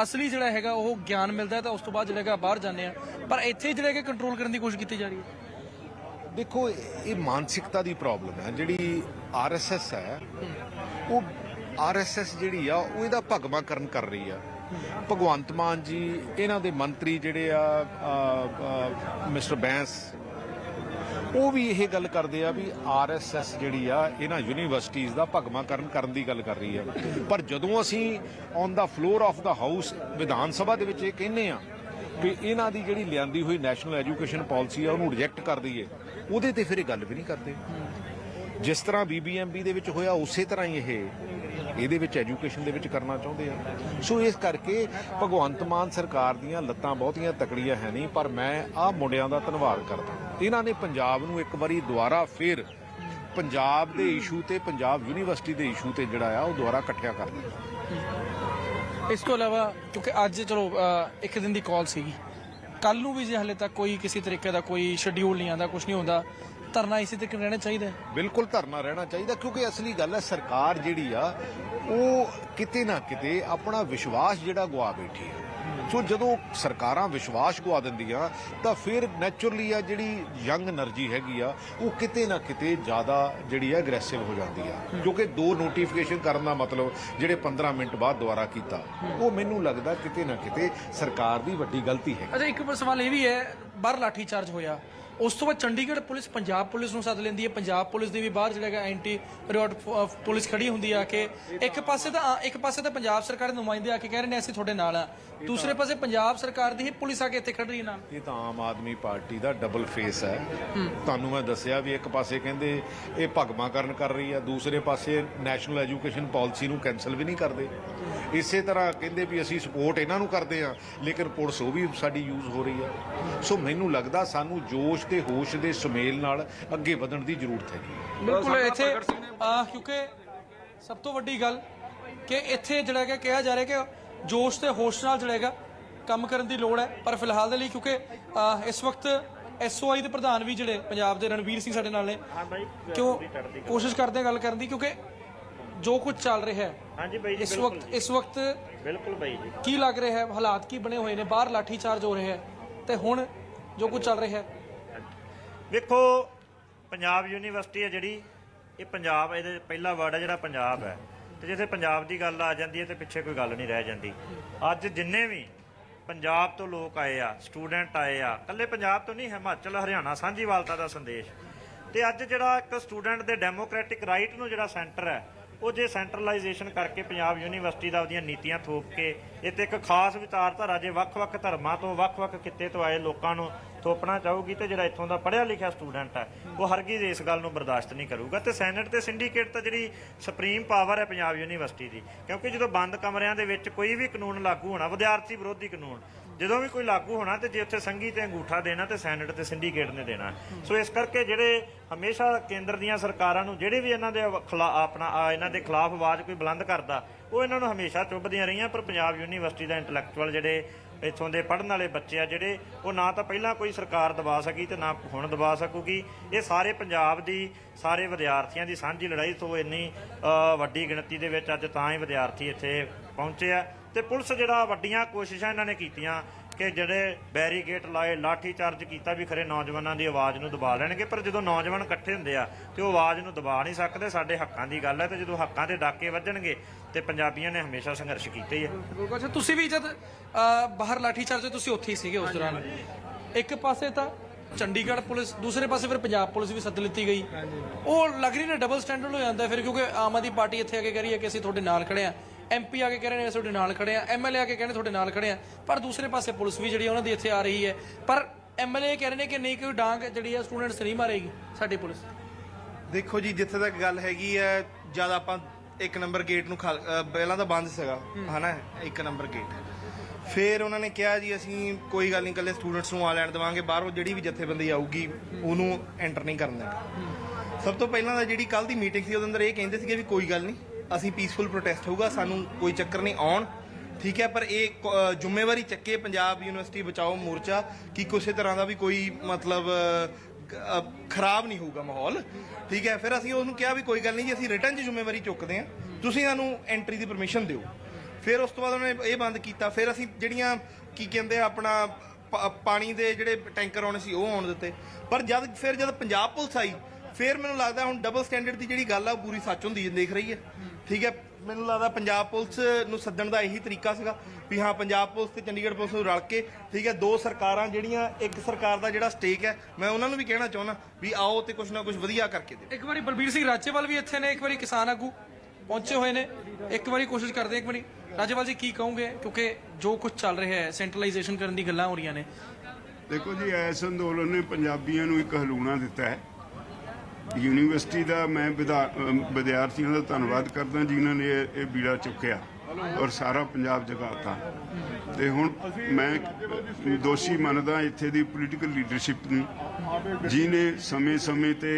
ਅਸਲੀ ਜਿਹੜਾ ਹੈਗਾ ਉਹ ਗਿਆਨ ਮਿਲਦਾ ਹੈ ਤਾਂ ਉਸ ਤੋਂ ਬਾਅਦ ਜਿਹੜਾ ਹੈਗਾ ਬਾਹਰ ਜਾਂਦੇ ਆ ਪਰ ਇੱਥੇ ਜਿਹੜਾ ਹੈਗਾ ਕੰਟਰੋਲ ਕਰਨ ਦੀ ਕੋਸ਼ਿਸ਼ ਕੀਤੀ ਜਾ ਰਹੀ ਹੈ। ਦੇਖੋ, ਇਹ ਮਾਨਸਿਕਤਾ ਦੀ ਪ੍ਰੋਬਲਮ ਹੈ, ਜਿਹੜੀ ਆਰਐਸਐਸ ਹੈ, ਉਹ ਆਰਐਸਐਸ ਜਿਹੜੀ ਆ, ਉਹ ਇਹਦਾ ਭਗਵਾਕਰਨ ਕਰ ਰਹੀ ਆ। ਭਗਵੰਤ ਮਾਨ ਜੀ, ਇਹਨਾਂ ਦੇ ਮੰਤਰੀ ਜਿਹੜੇ ਆ ਮਿਸਟਰ ਬੈਂਸ ਉਹ ਵੀ ਇਹ ਗੱਲ ਕਰਦੇ ਆ ਵੀ ਆਰਐਸਐਸ ਜਿਹੜੀ ਆ, ਇਹਨਾਂ ਯੂਨੀਵਰਸਿਟੀਆਂ ਦਾ ਭਗਵਾਕਰਨ ਕਰਨ ਦੀ ਗੱਲ ਕਰ ਰਹੀ ਆ। ਪਰ ਜਦੋਂ ਅਸੀਂ on the floor of the house Vidhan Sabha ਦੇ ਵਿੱਚ ਇਹ ਕਹਿੰਨੇ ਆ ਵੀ ਇਹਨਾਂ ਦੀ ਜਿਹੜੀ ਲਿਆਂਦੀ ਹੋਈ ਨੈਸ਼ਨਲ ਐਜੂਕੇਸ਼ਨ ਪਾਲਿਸੀ ਆ, ਉਹਨੂੰ ਰਿਜੈਕਟ ਕਰ ਦਈਏ, ਉਹਦੇ ਤੇ ਫਿਰ ਇਹ ਗੱਲ ਵੀ ਨਹੀਂ ਕਰਦੇ। ਜਿਸ ਤਰ੍ਹਾਂ ਬੀਬੀਐਮਬੀ ਦੇ ਵਿੱਚ ਹੋਇਆ, ਉਸੇ ਤਰ੍ਹਾਂ ਹੀ ਇਹ ਇਹਦੇ ਵਿੱਚ ਐਜੂਕੇਸ਼ਨ ਦੇ ਵਿੱਚ ਕਰਨਾ ਚਾਹੁੰਦੇ ਆ। ਸੋ ਇਸ ਕਰਕੇ ਭਗਵੰਤ ਮਾਨ ਸਰਕਾਰ ਦੀਆਂ ਲੱਤਾਂ ਬਹੁਤੀਆਂ ਤਕੜੀਆਂ ਹੈ ਨਹੀਂ, ਪਰ ਮੈਂ ਆਹ ਮੁੰਡਿਆਂ ਦਾ ਧੰਨਵਾਦ ਕਰਦਾ। ਇਹਨਾਂ ਨੇ ਪੰਜਾਬ ਨੂੰ ਇੱਕ ਵਾਰੀ ਦੁਬਾਰਾ ਫਿਰ ਪੰਜਾਬ ਦੇ ਇਸ਼ੂ ਤੇ ਪੰਜਾਬ ਯੂਨੀਵਰਸਿਟੀ ਦੇ ਇਸ਼ੂ ਤੇ ਜਿਹੜਾ ਆ ਉਹ ਦੁਬਾਰਾ ਇਕੱਠਿਆ ਕਰ ਦਿੱਤਾ ਇਸ ਤੋਂ ਇਲਾਵਾ ਕਿਉਂਕਿ ਅੱਜ ਚਲੋ ਇੱਕ ਦਿਨ ਦੀ ਕਾਲ ਸੀਗੀ। ਕੱਲ ਨੂੰ ਵੀ ਜੇ ਹਲੇ ਤੱਕ ਕੋਈ ਕਿਸੇ ਤਰੀਕੇ ਦਾ ਕੋਈ ਸ਼ਡਿਊਲ ਨਹੀਂ ਆਂਦਾ ਕੁਝ ਨਹੀਂ ਹੁੰਦਾ ਧਰਨਾ ਇਸੇ ਤਰੀਕੇ ਰਹਿਣਾ ਚਾਹੀਦਾ ਹੈ। ਬਿਲਕੁਲ ਧਰਨਾ ਰਹਿਣਾ ਚਾਹੀਦਾ ਕਿਉਂਕਿ ਅਸਲੀ ਗੱਲ ਹੈ ਸਰਕਾਰ ਜਿਹੜੀ ਆ ਉਹ ਕਿਤੇ ਨਾ ਕਿਤੇ ਆਪਣਾ ਵਿਸ਼ਵਾਸ ਜਿਹੜਾ ਗਵਾ ਬੈਠੀ ਹੈ। ਸੋ ਜਦੋਂ ਸਰਕਾਰਾਂ ਵਿਸ਼ਵਾਸ ਗਵਾ ਦਿੰਦੀਆਂ ਤਾਂ ਫਿਰ ਨੇਚਰਲੀ ਆ ਜਿਹੜੀ ਯੰਗ એનર્ਜੀ ਹੈਗੀ ਆ ਉਹ ਕਿਤੇ ਨਾ ਕਿਤੇ ਜ਼ਿਆਦਾ ਜਿਹੜੀ ਆ ਐਗਰੈਸਿਵ ਹੋ ਜਾਂਦੀ ਆ। ਕਿਉਂਕਿ ਦੋ ਨੋਟੀਫਿਕੇਸ਼ਨ ਕਰਨ ਦਾ ਮਤਲਬ ਜਿਹੜੇ 15 ਮਿੰਟ ਬਾਅਦ ਦੁਬਾਰਾ ਕੀਤਾ ਉਹ ਮੈਨੂੰ ਲੱਗਦਾ ਕਿਤੇ ਨਾ ਕਿਤੇ ਸਰਕਾਰ ਦੀ ਵੱਡੀ ਗਲਤੀ ਹੈ। ਅੱਛਾ ਇੱਕ ਸਵਾਲ ਇਹ ਵੀ ਹੈ ਬਾਹਰ ਲਾਠੀ ਚਾਰਜ ਹੋਇਆ ਉਸ ਤੋਂ ਬਾਅਦ ਚੰਡੀਗੜ੍ਹ ਪੁਲਿਸ ਪੰਜਾਬ ਪੁਲਿਸ ਨੂੰ ਸੱਦ ਲੈਂਦੀ ਹੈ। ਪੰਜਾਬ ਪੁਲਿਸ ਦੀ ਵੀ ਬਾਹਰ ਜਿਹੜਾ ਹੈਗਾ ਐਂਟੀ ਰਿਓਟ ਪੁਲਿਸ ਖੜੀ ਹੁੰਦੀ ਆ ਕਿ। ਇੱਕ ਪਾਸੇ ਤਾਂ ਆ- ਇੱਕ ਪਾਸੇ ਤਾਂ ਪੰਜਾਬ ਸਰਕਾਰ ਦੇ ਨੁਮਾਇੰਦੇ ਆ ਕੇ ਕਹਿ ਰਹੇ ਨੇ ਅਸੀਂ ਤੁਹਾਡੇ ਨਾਲ ਆ। ਦੂਸਰੇ ਪਾਸੇ ਪੰਜਾਬ ਸਰਕਾਰ ਦੀ ਹੀ ਪੁਲਿਸ ਆ ਕੇ ਇੱਥੇ ਖੜ ਰਹੀ ਹੈ ਨਾਲ ਇਹ ਤਾਂ ਆਮ ਆਦਮੀ ਪਾਰਟੀ ਦਾ ਡਬਲ ਫੇਸ ਹੈ। ਤੁਹਾਨੂੰ ਮੈਂ ਦੱਸਿਆ ਵੀ ਇੱਕ ਪਾਸੇ ਕਹਿੰਦੇ ਇਹ ਭਗਵਾਕਰਨ ਕਰ ਰਹੀ ਹੈ ਦੂਸਰੇ ਪਾਸੇ ਨੈਸ਼ਨਲ ਐਜੂਕੇਸ਼ਨ ਪਾਲਿਸੀ ਨੂੰ ਕੈਨਸਲ ਵੀ ਨਹੀਂ ਕਰਦੇ। ਇਸੇ ਤਰ੍ਹਾਂ ਕਹਿੰਦੇ ਵੀ ਅਸੀਂ ਸਪੋਰਟ ਇਹਨਾਂ ਨੂੰ ਕਰਦੇ ਆ ਲੇਕਿਨ ਪੁਲਿਸ ਉਹ ਵੀ ਸਾਡੀ ਯੂਜ਼ ਹੋ ਰਹੀ ਹੈ ਸੋ ਮੈਨੂੰ ਲੱਗਦਾ ਸਾਨੂੰ ਜੋਸ਼ ਤੇ ਹੋਸ਼ ਦੇ ਸੁਮੇਲ ਨਾਲ ਅੱਗੇ ਵਧਣ ਦੀ ਜ਼ਰੂਰਤ ਹੈਗੀ ਬਿਲਕੁਲ ਇੱਥੇ ਆ ਕਿਉਂਕਿ ਸਭ ਤੋਂ ਵੱਡੀ ਗੱਲ ਕਿ ਇੱਥੇ ਜਿਹੜਾ ਹੈਗਾ ਕਿਹਾ ਜਾ ਰਿਹਾ ਕਿ ਜੋਸ਼ ਤੇ ਹੋਸ਼ ਨਾਲ ਜਿਹੜਾ ਹੈਗਾ ਕੰਮ ਕਰਨ ਦੀ ਲੋੜ ਹੈ ਪਰ ਫਿਲਹਾਲ ਦੇ ਲਈ ਕਿਉਂਕਿ ਇਸ ਵਕਤ ਐਸਓਆਈ ਦੇ ਪ੍ਰਧਾਨ ਵੀ ਜਿਹੜੇ ਪੰਜਾਬ ਦੇ ਰਣਵੀਰ ਸਿੰਘ ਸਾਡੇ ਨਾਲ ਨੇ ਕਿਉਂ ਕੋਸ਼ਿਸ਼ ਕਰਦੇ ਆ ਗੱਲ ਕਰਨ ਦੀ ਕਿਉਂਕਿ ਜੋ ਕੁਝ ਚੱਲ ਰਿਹਾ ਹੈ ਹਾਂਜੀ ਬਾਈ ਜੀ ਇਸ ਵਕਤ ਇਸ ਵਕਤ ਬਿਲਕੁਲ ਬਾਈ ਜੀ। ਕੀ ਲੱਗ ਰਿਹਾ ਹੈ ਹਾਲਾਤ ਕੀ ਬਣੇ ਹੋਏ ਨੇ ਬਾਹਰ ਲਾਠੀ ਚਾਰਜ ਹੋ ਰਿਹਾ ਹੈ ਤੇ ਹੁਣ ਜੋ ਕੁਝ ਚੱਲ ਰਿਹਾ ਹੈ ਵੇਖੋ, ਪੰਜਾਬ ਯੂਨੀਵਰਸਿਟੀ ਹੈ ਜਿਹੜੀ, ਇਹ ਪੰਜਾਬ, ਇਹਦੇ ਪਹਿਲਾ ਵਰਡ ਹੈ ਜਿਹੜਾ ਪੰਜਾਬ ਹੈ। ਤੇ ਜਿੱਥੇ ਪੰਜਾਬ ਦੀ ਗੱਲ ਆ ਜਾਂਦੀ ਹੈ ਤੇ ਪਿੱਛੇ ਕੋਈ ਗੱਲ ਨਹੀਂ ਰਹਿ ਜਾਂਦੀ। ਅੱਜ ਜਿੰਨੇ ਵੀ ਪੰਜਾਬ ਤੋਂ ਲੋਕ ਆਏ ਆ ਸਟੂਡੈਂਟ ਆਏ ਆ ਕੱਲੇ ਪੰਜਾਬ ਤੋਂ ਨਹੀਂ, ਹਿਮਾਚਲ, ਹਰਿਆਣਾ, ਸਾਂਝੀਵਾਲਤਾ ਦਾ ਸੰਦੇਸ਼। ਤੇ ਅੱਜ ਜਿਹੜਾ ਇੱਕ ਸਟੂਡੈਂਟ ਦੇ ਡੈਮੋਕ੍ਰੈਟਿਕ ਰਾਈਟ ਨੂੰ ਜਿਹੜਾ ਸੈਂਟਰ ਹੈ ਉਹ ਜੇ ਸੈਂਟਰਲਾਈਜੇਸ਼ਨ ਕਰਕੇ ਪੰਜਾਬ ਯੂਨੀਵਰਸਿਟੀ ਦਾ ਉਹਦੀਆਂ ਨੀਤੀਆਂ ਥੋਪ ਕੇ ਇੱਥੇ ਇੱਕ ਖਾਸ ਵਿਚਾਰਧਾਰਾ ਜੇ ਵੱਖ-ਵੱਖ ਧਰਮਾਂ ਤੋਂ ਵੱਖ-ਵੱਖ ਕਿੱਤੇ ਤੋਂ ਆਏ ਲੋਕਾਂ ਨੂੰ ਥੋਪਣਾ ਚਾਹੂਗੀ ਤੇ ਜਿਹੜਾ ਇੱਥੋਂ ਦਾ ਪੜ੍ਹਿਆ ਲਿਖਿਆ ਸਟੂਡੈਂਟ ਹੈ ਉਹ ਹਰਗਿਜ਼ ਇਸ ਗੱਲ ਨੂੰ ਬਰਦਾਸ਼ਤ ਨਹੀਂ ਕਰੂਗਾ ਤੇ ਸੈਨੇਟ ਤੇ ਸਿੰਡੀਕੇਟ ਤਾਂ ਜਿਹੜੀ ਸੁਪਰੀਮ ਪਾਵਰ ਹੈ ਪੰਜਾਬ ਯੂਨੀਵਰਸਿਟੀ ਦੀ, ਕਿਉਂਕਿ ਜਦੋਂ ਬੰਦ ਕਮਰਿਆਂ ਦੇ ਵਿੱਚ ਕੋਈ ਵੀ ਕਾਨੂੰਨ ਲਾਗੂ ਹੋਣਾ, ਵਿਦਿਆਰਥੀ ਵਿਰੋਧੀ ਕਾਨੂੰਨ ਜਦੋਂ ਵੀ ਕੋਈ ਲਾਗੂ ਹੋਣਾ ਤੇ ਜੇ ਉੱਥੇ ਸੰਘੀ ਤੇ ਅੰਗੂਠਾ ਦੇਣਾ ਤੇ ਸੈਨੇਟ ਤੇ ਸਿੰਡੀਕੇਟ ਨੇ ਦੇਣਾ। ਸੋ ਇਸ ਕਰਕੇ ਜਿਹੜੇ ਹਮੇਸ਼ਾ ਕੇਂਦਰ ਦੀਆਂ ਸਰਕਾਰਾਂ ਨੂੰ ਜਿਹੜੇ ਵੀ ਇਹਨਾਂ ਦੇ ਖਿਲਾ- ਆਪਣਾ ਇਹਨਾਂ ਦੇ ਖਿਲਾਫ ਆਵਾਜ਼ ਕੋਈ ਬੁਲੰਦ ਕਰਦਾ ਉਹ ਇਹਨਾਂ ਨੂੰ ਹਮੇਸ਼ਾ ਚੁੱਭਦੀਆਂ ਰਹੀਆਂ। ਪਰ ਪੰਜਾਬ ਯੂਨੀਵਰਸਿਟੀ ਦਾ ਇੰਟੈਲੈਕਚੁਅਲ ਜਿਹੜੇ ਇੱਥੋਂ ਦੇ ਪੜ੍ਹਨ ਵਾਲੇ ਬੱਚੇ ਆ ਜਿਹੜੇ ਉਹ ਨਾ ਤਾਂ ਪਹਿਲਾਂ ਕੋਈ ਸਰਕਾਰ ਦਬਾ ਸਕੀ ਤੇ ਨਾ ਹੁਣ ਦਬਾ ਸਕੂਗੀ। ਇਹ ਸਾਰੇ ਪੰਜਾਬ ਦੀ ਸਾਰੇ ਵਿਦਿਆਰਥੀਆਂ ਦੀ ਸਾਂਝੀ ਲੜਾਈ ਤੋਂ ਇੰਨੀ ਵੱਡੀ ਗਿਣਤੀ ਦੇ ਵਿੱਚ ਅੱਜ ਤਾਂ ਹੀ ਵਿਦਿਆਰਥੀ ਇੱਥੇ ਪਹੁੰਚੇ ਆ। ਤੇ ਪੁਲਿਸ ਜਿਹੜਾ ਵੱਡੀਆਂ ਕੋਸ਼ਿਸ਼ਾਂ ਇਹਨਾਂ ਨੇ ਕੀਤੀਆਂ ਕਿ ਜਿਹੜੇ ਬੈਰੀਕੇਡ ਲਾਏ ਲਾਠੀ ਚਾਰਜ ਕੀਤਾ ਵੀ ਖਰੇ ਨੌਜਵਾਨਾਂ ਦੀ ਆਵਾਜ਼ ਨੂੰ ਦਬਾ ਲੈਣਗੇ ਪਰ ਜਦੋਂ ਨੌਜਵਾਨ ਇਕੱਠੇ ਹੁੰਦੇ ਆ ਤੇ ਉਹ ਆਵਾਜ਼ ਨੂੰ ਦਬਾ ਨਹੀਂ ਸਕਦੇ ਸਾਡੇ ਹੱਕਾਂ ਦੀ ਗੱਲ ਹੈ ਤੇ ਜਦੋਂ ਹੱਕਾਂ ਦੇ ਡਾਕੇ ਵੱਜਣਗੇ ਤੇ ਪੰਜਾਬੀਆਂ ਨੇ ਹਮੇਸ਼ਾ ਸੰਘਰਸ਼ ਕੀਤੇ ਹੀ ਹੈ ਬਿਲਕੁਲ ਅੱਛਾ ਤੁਸੀਂ ਵੀ ਜਦ ਅਹ, ਬਾਹਰ ਲਾਠੀ ਚਾਰਜ ਤੁਸੀਂ ਉੱਥੇ ਹੀ ਸੀਗੇ ਉਸ ਦੌਰਾਨ। ਇੱਕ ਪਾਸੇ ਤਾਂ ਚੰਡੀਗੜ੍ਹ ਪੁਲਿਸ ਦੂਸਰੇ ਪਾਸੇ ਫਿਰ ਪੰਜਾਬ ਪੁਲਿਸ ਵੀ ਸੱਦ ਲਿੱਤੀ ਗਈ। ਉਹ ਲੱਗ ਰਹੀ ਨਾ ਡਬਲ ਸਟੈਂਡਰਡ ਹੋ ਜਾਂਦਾ ਫਿਰ ਕਿਉਂਕਿ ਆਮ ਆਦਮੀ ਪਾਰਟੀ ਇੱਥੇ ਆ ਕੇ ਕਹਿ ਰਹੀ ਹੈ ਕਿ ਅਸੀਂ ਤੁਹਾਡੇ ਨਾਲ ਖੜੇ ਆ ਐਮਪੀ ਆ ਕੇ ਕਹਿ ਰਹੇ ਨੇ ਅਸੀਂ ਤੁਹਾਡੇ ਨਾਲ ਖੜੇ ਆ ਐਮਐਲਏ ਆ ਕੇ ਕਹਿੰਦੇ ਤੁਹਾਡੇ ਨਾਲ ਖੜੇ ਆ ਪਰ ਦੂਸਰੇ ਪਾਸੇ ਪੁਲਿਸ ਵੀ ਜਿਹੜੀ ਉਹਨਾਂ ਦੀ ਇੱਥੇ ਆ ਰਹੀ ਹੈ। ਪਰ ਐਮਐਲਏ ਕਹਿ ਰਹੇ ਨੇ ਕਿ ਨਹੀਂ ਕੋਈ ਡਾਂਗ ਜਿਹੜੀ ਆ ਸਟੂਡੈਂਟਸ ਨਹੀਂ ਮਾਰੇਗੀ ਸਾਡੀ ਪੁਲਿਸ। ਦੇਖੋ ਜੀ ਜਿੱਥੇ ਤੱਕ ਗੱਲ ਹੈਗੀ ਹੈ ਜਦ ਆਪਾਂ ਇੱਕ ਨੰਬਰ ਗੇਟ ਨੂੰ ਪਹਿਲਾਂ ਤਾਂ ਬੰਦ ਸੀਗਾ ਹਨਾ? ਇੱਕ ਨੰਬਰ ਗੇਟ ਫਿਰ ਉਹਨਾਂ ਨੇ ਕਿਹਾ ਜੀ, ਅਸੀਂ ਕੋਈ ਗੱਲ ਨਹੀਂ ਕੱਲੇ ਸਟੂਡੈਂਟਸ ਨੂੰ ਆ ਲੈਣ ਦੇਵਾਂਗੇ। ਬਾਹਰੋਂ ਜਿਹੜੀ ਵੀ ਜਥੇਬੰਦੀ ਆਊਗੀ, ਉਹਨੂੰ ਐਂਟਰ ਨਹੀਂ ਕਰਨ ਦੇਣਾ। ਸਭ ਤੋਂ ਪਹਿਲਾਂ ਤਾਂ ਜਿਹੜੀ ਕੱਲ ਦੀ ਮੀਟਿੰਗ ਸੀ, ਉਹਦੇ ਅੰਦਰ ਇਹ ਕਹਿੰਦੇ ਸੀਗੇ ਵੀ ਕੋਈ ਗੱਲ ਨਹੀਂ, ਅਸੀਂ ਪੀਸਫੁਲ ਪ੍ਰੋਟੈਸਟ ਹੋਊਗਾ, ਸਾਨੂੰ ਕੋਈ ਚੱਕਰ ਨਹੀਂ ਆਉਣ। ਠੀਕ ਹੈ, ਪਰ ਇਹ ਜ਼ਿੰਮੇਵਾਰੀ ਚੱਕੇ ਪੰਜਾਬ ਯੂਨੀਵਰਸਿਟੀ ਬਚਾਓ ਮੋਰਚਾ ਕਿ ਕਿਸੇ ਤਰ੍ਹਾਂ ਦਾ ਵੀ ਕੋਈ ਮਤਲਬ ਖਰਾਬ ਨਹੀਂ ਹੋਊਗਾ ਮਾਹੌਲ। ਠੀਕ ਹੈ, ਫਿਰ ਅਸੀਂ ਉਹਨੂੰ ਕਿਹਾ ਵੀ ਕੋਈ ਗੱਲ ਨਹੀਂ ਜੀ, ਅਸੀਂ ਰਿਟਰਨ 'ਚ ਜ਼ਿੰਮੇਵਾਰੀ ਚੁੱਕਦੇ ਹਾਂ। ਤੁਸੀਂ ਸਾਨੂੰ ਐਂਟਰੀ ਦੀ ਪਰਮਿਸ਼ਨ ਦਿਓ। ਫਿਰ ਉਸ ਤੋਂ ਬਾਅਦ ਉਹਨੇ ਇਹ ਬੰਦ ਕੀਤਾ। ਫਿਰ ਅਸੀਂ ਜਿਹੜੀਆਂ ਕੀ ਕਹਿੰਦੇ ਆ ਆਪਣਾ ਪ- ਪਾਣੀ ਦੇ ਜਿਹੜੇ ਟੈਂਕਰ ਆਉਣੇ ਸੀ, ਉਹ ਆਉਣ ਦਿੱਤੇ। ਪਰ ਜਦ, ਫਿਰ ਜਦ ਪੰਜਾਬ ਪੁਲਿਸ ਆਈ, ਫਿਰ ਮੈਨੂੰ ਲੱਗਦਾ ਹੁਣ ਡਬਲ ਸਟੈਂਡਰਡ ਦੀ ਜਿਹੜੀ ਗੱਲ ਆ, ਉਹ ਪੂਰੀ ਸੱਚ ਹੁੰਦੀ ਦੇਖ ਰਹੀ ਹੈ। ਠੀਕ ਹੈ? ਮੈਨੂੰ ਲੱਗਦਾ ਪੰਜਾਬ ਪੁਲਿਸ ਨੂੰ ਸੱਦਣ ਦਾ ਇਹੀ ਤਰੀਕਾ ਸੀਗਾ ਵੀ ਹਾਂ, ਪੰਜਾਬ ਪੁਲਿਸ ਤੇ ਚੰਡੀਗੜ੍ਹ ਪੁਲਿਸ ਨੂੰ ਰਲ ਕੇ, ਠੀਕ ਹੈ, ਦੋ ਸਰਕਾਰਾਂ ਜਿਹੜੀਆਂ, ਇੱਕ ਸਰਕਾਰ ਦਾ ਜਿਹੜਾ ਸਟੇਕ ਹੈ, ਮੈਂ ਉਹਨਾਂ ਨੂੰ ਵੀ ਕਹਿਣਾ ਚਾਹੁੰਦਾ ਵੀ ਆਓ ਤੇ ਕੁਝ ਨਾ ਕੁਝ ਵਧੀਆ ਕਰਕੇ ਦਿਓ ਇੱਕ ਵਾਰੀ ਬਲਬੀਰ ਸਿੰਘ ਰਾਜੇਵਾਲ ਵੀ ਇੱਥੇ ਨੇ, ਇੱਕ ਵਾਰੀ ਕਿਸਾਨ ਆਗੂ। ਪਹੁੰਚੇ ਹੋਏ ਨੇ। ਇੱਕ ਵਾਰੀ ਕੋਸ਼ਿਸ਼ ਕਰਦੇ ਇੱਕ ਵਾਰੀ ਰਾਜੇਵਾਲ ਜੀ ਕੀ ਕਹੋਗੇ? ਕਿਉਂਕਿ ਜੋ ਕੁਝ ਚੱਲ ਰਿਹਾ ਹੈ ਸੈਂਟਰਲਾਈਜੇਸ਼ਨ ਕਰਨ ਦੀ ਗੱਲਾਂ ਹੋ ਰਹੀਆਂ ਨੇ। ਦੇਖੋ ਜੀ, ਇਸ ਅੰਦੋਲਨ ਨੇ ਪੰਜਾਬੀਆਂ ਨੂੰ ਇੱਕ ਹਲੂਣਾ ਦਿੱਤਾ ਹੈ। ਯੂਨੀਵਰਸਿਟੀ ਦਾ ਮੈਂ ਵਿਦਿਆਰਥੀਆਂ ਦਾ ਧੰਨਵਾਦ ਕਰਦਾ ਜਿਨ੍ਹਾਂ ਨੇ ਇਹ ਇਹ ਬੀੜਾ ਚੁੱਕਿਆ ਔਰ ਸਾਰਾ ਪੰਜਾਬ ਜਗਾਤਾ। ਤੇ ਹੁਣ ਮੈਂ ਦੋਸ਼ੀ ਮੰਨਦਾ ਇੱਥੇ ਦੀ ਪੋਲੀਟੀਕਲ ਲੀਡਰਸ਼ਿਪ ਨੂੰ ਜਿਨੇ ਸਮੇਂ-ਸਮੇਂ ਤੇ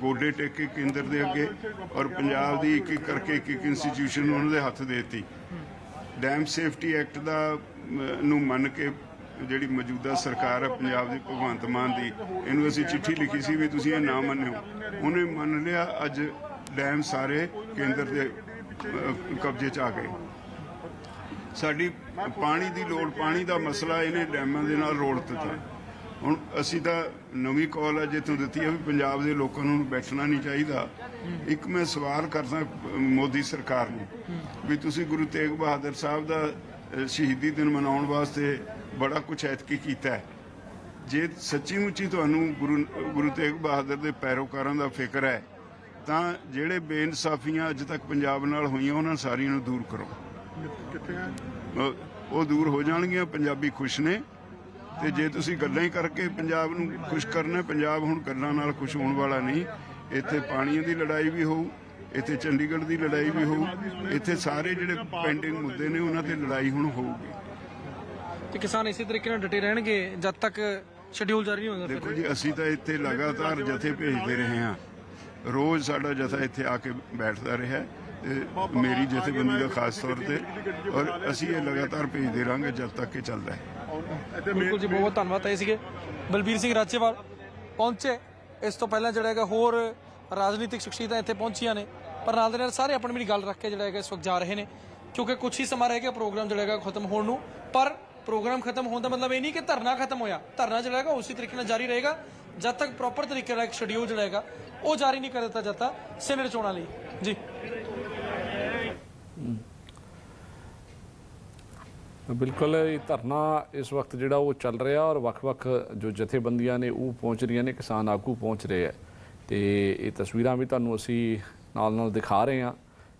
ਗੋਡੇ ਟੇਕੇ ਕੇਂਦਰ ਦੇ ਅੱਗੇ ਔਰ ਪੰਜਾਬ ਦੀ ਇੱਕ ਇੱਕ ਕਰਕੇ ਇੱਕ ਇੱਕ ਇੰਸਟੀਟਿਊਸ਼ਨ ਉਹਨਾਂ ਦੇ ਹੱਥ ਦੇ ਦਿੱਤੀ। ਡੈਮ ਸੇਫਟੀ ਐਕਟ ਦਾ ਨੂੰ ਮੰਨ ਕੇ ਜਿਹੜੀ ਮੌਜੂਦਾ ਸਰਕਾਰ ਹੈ ਪੰਜਾਬ ਦੀ, ਭਗਵੰਤ ਮਾਨ ਦੀ, ਇਹਨੂੰ ਅਸੀਂ ਚਿੱਠੀ ਲਿਖੀ ਸੀ ਵੀ ਤੁਸੀਂ ਇਹ ਨਾ ਮੰਨਿਓ। ਉਹਨੇ ਮੰਨ ਲਿਆ, ਅੱਜ ਡੈਮ ਸਾਰੇ ਕੇਂਦਰ ਦੇ ਕਬਜ਼ੇ 'ਚ ਆ ਗਏ। ਸਾਡੀ ਪਾਣੀ ਦੀ ਲੋੜ, ਪਾਣੀ ਦਾ ਮਸਲਾ ਇਹਨੇ ਡੈਮਾਂ ਦੇ ਨਾਲ ਰੋਲ ਦਿੱਤਾ। ਹੁਣ ਅਸੀਂ ਤਾਂ ਨਵੀਂ ਕਾਲ ਹੈ ਜਿੱਥੋਂ ਦਿੱਤੀ ਹੈ ਵੀ ਪੰਜਾਬ ਦੇ ਲੋਕਾਂ ਨੂੰ ਬੈਠਣਾ ਨਹੀਂ ਚਾਹੀਦਾ। ਇੱਕ ਮੈਂ ਸਵਾਲ ਕਰਦਾ ਮੋਦੀ ਸਰਕਾਰ ਨੂੰ ਵੀ ਤੁਸੀਂ ਗੁਰੂ ਤੇਗ ਬਹਾਦਰ ਸਾਹਿਬ ਦਾ ਸ਼ਹੀਦੀ ਦਿਨ ਮਨਾਉਣ ਵਾਸਤੇ ਬੜਾ ਕੁਝ ਐਤਕੀ ਕੀਤਾ ਹੈ। ਜੇ ਸੱਚੀ ਮੁੱਚੀ ਤੁਹਾਨੂੰ ਗੁਰੂ ਗੁਰੂ ਤੇਗ ਬਹਾਦਰ ਦੇ ਪੈਰੋਕਾਰਾਂ ਦਾ ਫਿਕਰ ਹੈ ਤਾਂ ਜਿਹੜੇ ਬੇਇਨਸਾਫੀਆਂ ਅੱਜ ਤੱਕ ਪੰਜਾਬ ਨਾਲ ਹੋਈਆਂ ਉਹਨਾਂ ਸਾਰੀਆਂ ਨੂੰ ਦੂਰ ਕਰੋ। ਉਹ ਦੂਰ ਹੋ ਜਾਣਗੀਆਂ ਪੰਜਾਬੀ ਖੁਸ਼ ਨੇ। ਤੇ ਜੇ ਤੁਸੀਂ ਗੱਲਾਂ ਹੀ ਕਰਕੇ ਪੰਜਾਬ ਨੂੰ ਖੁਸ਼ ਕਰਨਾ ਪੰਜਾਬ ਹੁਣ ਗੱਲਾਂ ਨਾਲ ਖੁਸ਼ ਹੋਣ ਵਾਲਾ ਨਹੀਂ। ਇੱਥੇ ਪਾਣੀਆਂ ਦੀ ਲੜਾਈ ਵੀ ਹੋਊ ਇੱਥੇ ਚੰਡੀਗੜ੍ਹ ਦੀ ਲੜਾਈ ਵੀ ਹੋਊ ਇੱਥੇ ਸਾਰੇ ਜਿਹੜੇ ਪੈਂਡਿੰਗ ਮੁੱਦੇ ਨੇ ਉਹਨਾਂ ਤੇ ਲੜਾਈ ਹੁਣ ਹੋਊਗੀ। ਤੇ ਕਿਸਾਨ ਇਸੇ ਤਰੀਕੇ ਨਾਲ ਡਟੇ ਰਹਿਣਗੇ ਜਦ ਤੱਕ ਸ਼ਡਿਊਲ ਜਾਰੀ ਨਹੀਂ ਹੋਏਗਾ ਦੇਖੋ ਜੀ ਅਸੀਂ ਤਾਂ ਇੱਥੇ ਲਗਾਤਾਰ ਜਥੇ ਭੇਜਦੇ ਰਹੇ ਹਾਂ। ਰੋਜ਼ ਸਾਡਾ ਜਥਾ ਇੱਥੇ ਆ ਕੇ ਬੈਠਦਾ ਰਿਹਾ ਤੇ ਮੇਰੀ ਜਥੇਬੰਦੀ ਦਾ ਖਾਸ ਤੌਰ ਤੇ ਔਰ ਅਸੀਂ ਇਹ ਲਗਾਤਾਰ ਭੇਜਦੇ ਰਹਾਂਗੇ ਜਦ ਤੱਕ ਇਹ ਚੱਲਦਾ ਹੈ। ਬਿਲਕੁਲ ਜੀ, ਬਹੁਤ ਬਹੁਤ ਧੰਨਵਾਦ ਆਏ ਸੀਗੇ। ਬਲਬੀਰ ਸਿੰਘ ਰਾਜੇਵਾਲ ਪਹੁੰਚੇ। ਇਸ ਤੋਂ ਪਹਿਲਾਂ ਜਿਹੜਾ ਹੈਗਾ ਹੋਰ ਰਾਜਨੀਤਿਕ ਸ਼ਖਸੀਅਤਾਂ ਇੱਥੇ ਪਹੁੰਚੀਆਂ ਨੇ। ਪਰ ਨਾਲ ਦੇ ਨਾਲ ਸਾਰੇ ਆਪਣੀ ਮੇਰੀ ਗੱਲ ਰੱਖ ਕੇ ਜਿਹੜਾ ਹੈਗਾ ਇਸ ਵਕਤ ਜਾ ਰਹੇ ਨੇ। ਕਿਉਂਕਿ ਕੁਝ ਹੀ ਸਮਾਂ ਰਹਿ ਗਿਆ ਪ੍ਰੋਗਰਾਮ ਜਿਹੜਾ ਹੈਗਾ ਖਤਮ ਹੋਣ ਨੂੰ। ਪਰ ਪ੍ਰੋਗਰਾਮ ਖਤਮ ਹੋਣ ਦਾ ਮਤਲਬ ਇਹ ਨਹੀਂ ਕਿ ਧਰਨਾ ਖਤਮ ਹੋਇਆ। ਧਰਨਾ ਜਿਹੜਾ ਹੈਗਾ ਉਸੇ ਤਰੀਕੇ ਨਾਲ ਜਾਰੀ ਰਹੇਗਾ। ਜਦ ਤੱਕ ਪ੍ਰੋਪਰ ਤਰੀਕੇ ਨਾਲ ਇੱਕ ਸ਼ਡਿਊਲ ਜਿਹੜਾ ਹੈਗਾ, ਉਹ ਜਾਰੀ ਨਹੀਂ ਕਰ ਦਿੱਤਾ ਜਾਂਦਾ। ਸੈਨੇਟ ਚੋਣਾਂ ਲਈ। ਜੀ। ਬਿਲਕੁਲ, ਇਹ ਧਰਨਾ ਇਸ ਵਕਤ ਜਿਹੜਾ ਉਹ ਚੱਲ ਰਿਹਾ ਔਰ ਵੱਖ-ਵੱਖ ਜੋ ਜਥੇਬੰਦੀਆਂ ਨੇ ਉਹ ਪਹੁੰਚ ਰਹੀਆਂ ਨੇ, ਕਿਸਾਨ ਆਗੂ ਪਹੁੰਚ ਰਹੇ ਆ ਤੇ ਇਹ ਤਸਵੀਰਾਂ ਵੀ ਤੁਹਾਨੂੰ ਅਸੀਂ ਨਾਲ-ਨਾਲ ਦਿਖਾ ਰਹੇ ਹਾਂ